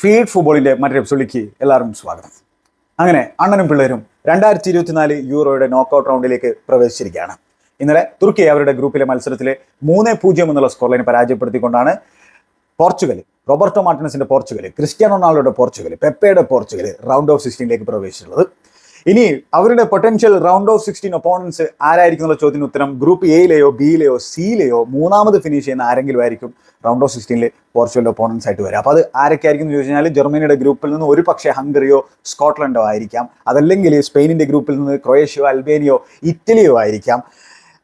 Feed ഫുട്ബോളിന്റെ മറ്റൊരു എപ്പിസോഡിലേക്ക് എല്ലാവരും സ്വാഗതം. അങ്ങനെ അണ്ണനും പിള്ളേരും രണ്ടായിരത്തി ഇരുപത്തിനാല് യൂറോയുടെ നോക്കൌട്ട് റൗണ്ടിലേക്ക് പ്രവേശിച്ചിരിക്കുകയാണ്. ഇന്നലെ തുർക്കി അവരുടെ ഗ്രൂപ്പിലെ മത്സരത്തിൽ മൂന്ന് പൂജ്യം എന്നുള്ള സ്കോർ ലൈൻ പരാജയപ്പെടുത്തിക്കൊണ്ടാണ് പോർച്ചുഗൽ റോബർട്ടോ മാർട്ടിനസിന്റെ പോർച്ചുഗൽ ക്രിസ്ത്യാനോ റൊണാൾഡോയുടെ പോർച്ചുഗൽ പെപ്പയുടെ പോർച്ചുഗൽ റൗണ്ട് ഓഫ് സിക്സ്റ്റീനിലേക്ക് പ്രവേശിച്ചിട്ടുള്ളത്. ഇനി അവരുടെ potential round of sixteen opponents ആരായിരിക്കും എന്നുള്ള ചോദ്യത്തിന് ഉത്തരം ഗ്രൂപ്പ് എയിലെയോ ബിയിലെയോ സിയിലെയോ മൂന്നാമത് ഫിനിഷ് ചെയ്യുന്ന ആരെങ്കിലും ആയിരിക്കും റൗണ്ട് ഓഫ് സിക്സ്റ്റീനിൽ പോർച്ചുഗലിന്റെ ഒപ്പോണൻസ് ആയിട്ട് വരിക. അപ്പോൾ അത് ആരൊക്കെ ആയിരിക്കും എന്ന് ചോദിച്ചു കഴിഞ്ഞാൽ ജർമ്മനിയുടെ ഗ്രൂപ്പിൽ നിന്ന് ഒരു പക്ഷേ ഹംഗറിയോ സ്കോട്ട്ലൻഡോ ആയിരിക്കാം. അതല്ലെങ്കിൽ സ്പെയിനിന്റെ ഗ്രൂപ്പിൽ നിന്ന് ക്രൊയേഷ്യയോ അൽബേനിയോ ഇറ്റലിയോ ആയിരിക്കാം.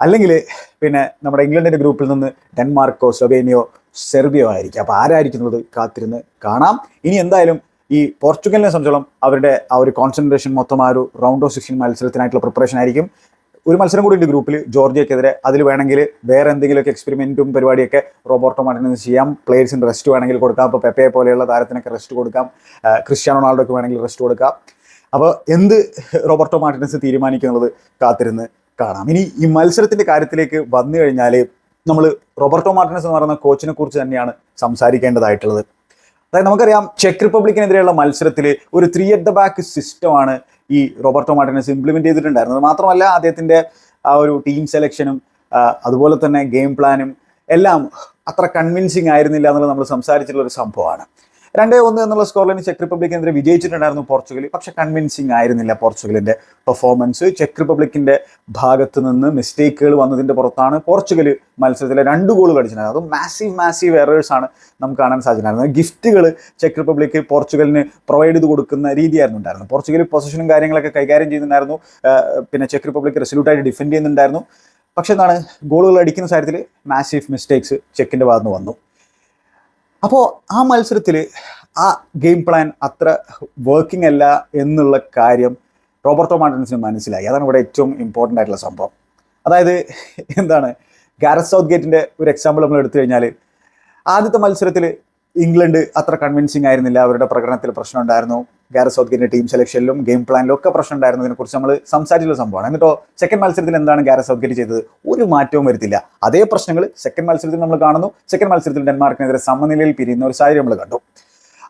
അല്ലെങ്കിൽ പിന്നെ നമ്മുടെ ഇംഗ്ലണ്ടിന്റെ ഗ്രൂപ്പിൽ നിന്ന് ഡെൻമാർക്കോ സ്ലൊവേനിയോ സെർബിയോ ആയിരിക്കും. അപ്പോൾ ആരായിരിക്കുന്നത് കാത്തിരുന്ന് കാണാം. ഇനി എന്തായാലും ഈ പോർച്ചുഗലിനെ സംബന്ധിച്ചോളം അവരുടെ ആ ഒരു കോൺസെൻട്രേഷൻ മൊത്തം ആ ഒരു റൗണ്ട് ഓഫ് സിക്സ്റ്റീൻ മത്സരത്തിനായിട്ടുള്ള പ്രിപ്പറേഷൻ ആയിരിക്കും. ഒരു മത്സരം കൂടി ഉണ്ട് ഗ്രൂപ്പിൽ ജോർജിയക്കെതിരെ. അതിൽ വേണമെങ്കിൽ വേറെ എന്തെങ്കിലുമൊക്കെ എക്സ്പെരിമെന്റും പരിപാടിയൊക്കെ റോബോട്ടോ മാർട്ടിന് ചെയ്യാം. പ്ലേയേഴ്സിന് റെസ്റ്റ് വേണമെങ്കിൽ കൊടുക്കാം. അപ്പോൾ പെപ്പയെ പോലെയുള്ള താരത്തിനൊക്കെ റെസ്റ്റ് കൊടുക്കാം. ക്രിസ്ത്യാനോ റൊണാൾഡോക്ക് വേണമെങ്കിൽ റെസ്റ്റ് കൊടുക്കാം. അപ്പോൾ എന്ത് റോബർട്ടോ മാർട്ടിനസ് തീരുമാനിക്കുന്നുള്ളത് കാത്തിരുന്ന് കാണാം. ഇനി ഈ മത്സരത്തിന്റെ കാര്യത്തിലേക്ക് വന്നു കഴിഞ്ഞാൽ നമ്മൾ റോബർട്ടോ മാർട്ടിനസ് എന്ന് പറയുന്ന കോച്ചിനെ കുറിച്ച് തന്നെയാണ് സംസാരിക്കേണ്ടതായിട്ടുള്ളത്. അതായത് നമുക്കറിയാം ചെക്ക് റിപ്പബ്ലിക്കിനെതിരെയുള്ള മത്സരത്തിൽ ഒരു ത്രീ അറ്റ് ദ ബാക്ക് സിസ്റ്റമാണ് ഈ റോബർട്ടോ മാർട്ടിനസ് ഇംപ്ലിമെന്റ് ചെയ്തിട്ടുണ്ടായിരുന്നത്. മാത്രമല്ല അദ്ദേഹത്തിന്റെ ആ ഒരു ടീം സെലക്ഷനും അതുപോലെ തന്നെ ഗെയിം പ്ലാനും എല്ലാം അത്ര കൺവിൻസിങ് ആയിരുന്നില്ല എന്നുള്ളത് നമ്മൾ സംസാരിച്ചിട്ടുള്ള ഒരു സംഭവമാണ്. രണ്ടേ ഒന്ന് എന്നുള്ള സ്കോറിൽ ചെക്ക് റിപ്പബ്ലിക്കിനെതിരെ വിജയിച്ചിട്ടുണ്ടായിരുന്നു പോർച്ചുഗൽ പക്ഷെ കൺവിൻസിങ് ആയിരുന്നില്ല പോർച്ചുഗലിന്റെ പെർഫോമൻസ് ചെക്ക് റിപ്പബ്ലിക്കിന്റെ ഭാഗത്ത് നിന്ന് മിസ്റ്റേക്കുകൾ വന്നതിന്റെ പുറത്താണ് പോർച്ചുഗൽ മത്സരത്തിലെ രണ്ട് ഗോൾ കളിച്ചിട്ടുണ്ടായിരുന്നത് അതും മാസീവ് മാസീവ് എറേഴ്സ് ആണ് നമുക്ക് കാണാൻ സാധിച്ചിട്ടുണ്ടായിരുന്നത്. ഗിഫ്റ്റുകൾ ചെക്ക് റിപ്പബ്ലിക്ക് പോർച്ചുഗലിന് പ്രൊവൈഡ് ചെയ്ത് കൊടുക്കുന്ന രീതിയായിരുന്നു ഉണ്ടായിരുന്നത്. പോർച്ചുഗൽ പൊസിഷനും കാര്യങ്ങളൊക്കെ കൈകാര്യം ചെയ്യുന്നുണ്ടായിരുന്നു. പിന്നെ ചെക്ക് റിപ്പബ്ലിക് റെസൊല്യൂട്ടായിട്ട് ഡിഫെൻഡ് ചെയ്യുന്നുണ്ടായിരുന്നു. പക്ഷെ എന്താണ്? ഗോളുകൾ അടിക്കുന്ന കാര്യത്തിൽ മാസീവ് മിസ്റ്റേക്സ് ചെക്കിന്റെ ഭാഗത്ത് നിന്ന് വന്നു. അപ്പോൾ ആ മത്സരത്തിൽ ആ ഗെയിം പ്ലാൻ അത്ര വർക്കിംഗ് അല്ല എന്നുള്ള കാര്യം റോബർട്ടോ മാർട്ടിൻസിന് മനസ്സിലായി. അതാണ് ഇവിടെ ഏറ്റവും ഇമ്പോർട്ടന്റ് ആയിട്ടുള്ള സംഭവം. അതായത് എന്താണ് ഗാരസ് സൗത്ത് ഗേറ്റിന്റെ ഒരു എക്സാമ്പിൾ നമ്മൾ എടുത്തു കഴിഞ്ഞാൽ ആദ്യത്തെ മത്സരത്തിൽ ഇംഗ്ലണ്ട് അത്ര കൺവിൻസിങ് ആയിരുന്നില്ല. അവരുടെ പ്രകടനത്തിൽ പ്രശ്നം ഉണ്ടായിരുന്നു. ഗാരസ് സൗത്ത് ഗേറ്റിന്റെ ടീം സെലക്ഷനിലും ഗെയിം പ്ലാനിലും ഒക്കെ പ്രശ്നം ഉണ്ടായിരുന്നതിനെ കുറിച്ച് നമ്മൾ സംസാരിച്ചുള്ള സംഭവമാണ്. എന്നിട്ടോ സെക്കൻഡ് മത്സരത്തിൽ എന്താണ് ഗാരസ് സൗത്ത് ഗേറ്റ് ചെയ്തത്? ഒരു മാറ്റവും വരുത്തില്ല. അതേ പ്രശ്നങ്ങൾ സെക്കൻഡ് മത്സരത്തിൽ നമ്മൾ കാണുന്നു. സെക്കൻഡ് മത്സരത്തിൽ ഡെൻമാർക്കിനെതിരെ സമനിലയിൽ പിരിയുന്ന ഒരു സാഹചര്യം നമ്മൾ കണ്ടു.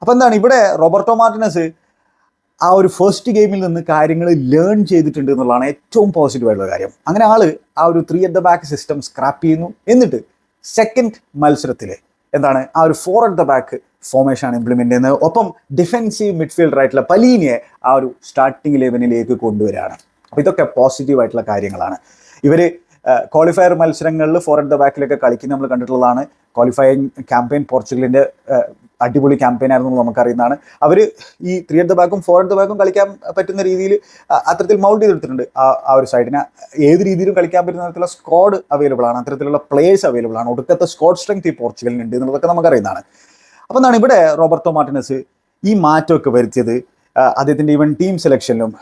അപ്പൊ എന്താണ് ഇവിടെ റോബർട്ടോ മാർട്ടിനസ് ആ ഒരു ഫസ്റ്റ് ഗെയിമിൽ നിന്ന് കാര്യങ്ങൾ ലേൺ ചെയ്തിട്ടുണ്ട് എന്നുള്ളതാണ് ഏറ്റവും പോസിറ്റീവ് ആയിട്ടുള്ള കാര്യം. അങ്ങനെ ആൾ ആ ഒരു three at the back system scrap ചെയ്യുന്നു. എന്നിട്ട് സെക്കൻഡ് മത്സരത്തിൽ എന്താണ്? ആ ഒരു ഫോർ അറ്റ് ദ ബാക്ക് ആണ് ഇംപ്ലിമെന്റ് ചെയ്യുന്നത്. ഒപ്പം ഡിഫെൻസീവ് മിഡ്ഫീൽഡർ ആയിട്ടുള്ള പലീനിയെ ആ ഒരു സ്റ്റാർട്ടിംഗ് ലെവനിലേക്ക് കൊണ്ടുവരികയാണ്. അപ്പോൾ ഇതൊക്കെ പോസിറ്റീവ് ആയിട്ടുള്ള കാര്യങ്ങളാണ്. ഇവർ ക്വാളിഫയർ മത്സരങ്ങളിൽ ഫോർ അറ്റ് ദ ബാക്കിലൊക്കെ കളിക്കുന്ന നമ്മൾ കണ്ടിട്ടുള്ളതാണ്. ക്വാളിഫയിങ് ക്യാമ്പയിൻ പോർച്ചുഗലിന്റെ അടിപൊളി ക്യാമ്പയിൻ ആയിരുന്നു നമുക്കറിയുന്നതാണ്. അവർ ഈ ത്രീ അറ്റ് ദ ബാക്കും ഫോർ അറ്റ് ദ ബാക്കും കളിക്കാൻ പറ്റുന്ന രീതിയിൽ അത്തരത്തിൽ മൗണ്ട് ചെയ്തെടുത്തിട്ടുണ്ട് ആ ആ ഒരു സൈഡിനെ ഏത് രീതിയിലും കളിക്കാൻ പറ്റുന്ന തരത്തിലുള്ള സ്ക്വാഡ് അവൈലബിൾ ആണ്. അത്തരത്തിലുള്ള പ്ലേയേഴ്സ് അവൈലബിൾ ആണ്. ഒടുക്കത്തെ സ്ക്വാഡ് സ്ട്രെങ്ത് ഈ പോർച്ചുഗലിന് ഉണ്ട് എന്നുള്ളതൊക്കെ നമുക്കറിയുന്നതാണ്. അപ്പോൾ എന്താണ് ഇവിടെ റോബർട്ടോ മാർട്ടിനസ് ഈ മാറ്റമൊക്കെ വരുത്തിയത്? അദ്ദേഹത്തിന്റെ ഈവൻ ടീം സെലക്ഷനിലും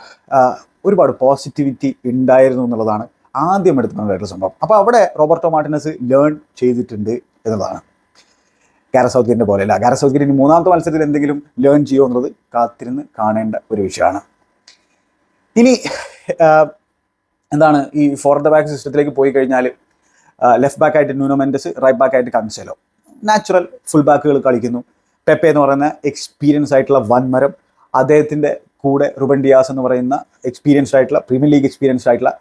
ഒരുപാട് പോസിറ്റിവിറ്റി ഉണ്ടായിരുന്നു എന്നുള്ളതാണ് ആദ്യം എടുത്തുകൊണ്ടായിട്ടുള്ള സംഭവം. അപ്പോൾ അവിടെ റോബർട്ടോ മാർട്ടിനസ് ലേൺ ചെയ്തിട്ടുണ്ട് എന്നുള്ളതാണ്. ഗാര പോലെ അല്ല പോലെയല്ല. ഗാര സൗത്ത് ഗേറ്റിന് മൂന്നാമത്തെ മത്സരത്തിൽ എന്തെങ്കിലും ലേൺ ചെയ്യുമോ എന്നുള്ളത് കാത്തിരുന്ന് കാണേണ്ട ഒരു വിഷയമാണ്. ഇനി എന്താണ് ഈ ഫോർ ദ ബാക്ക് സിസ്റ്റത്തിലേക്ക് പോയി കഴിഞ്ഞാൽ ലെഫ്റ്റ് ബാക്ക് ആയിട്ട് ന്യൂനോമെൻഡസ് റൈറ്റ് ബാക്ക് ആയിട്ട് കൺസെലോ നാച്ചുറൽ ഫുൾ ബാക്കുകൾ കളിക്കുന്നു. പെപ്പെ എന്ന് പറയുന്ന എക്സ്പീരിയൻസ് ആയിട്ടുള്ള വൻമരം അദ്ദേഹത്തിന്റെ കൂടെ റുബൻ ഡിയാസ് എന്ന് പറയുന്ന എക്സ്പീരിയൻസ്ഡ് ആയിട്ടുള്ള പ്രീമിയർ ലീഗ് എക്സ്പീരിയൻസ്ഡ് ആയിട്ടുള്ള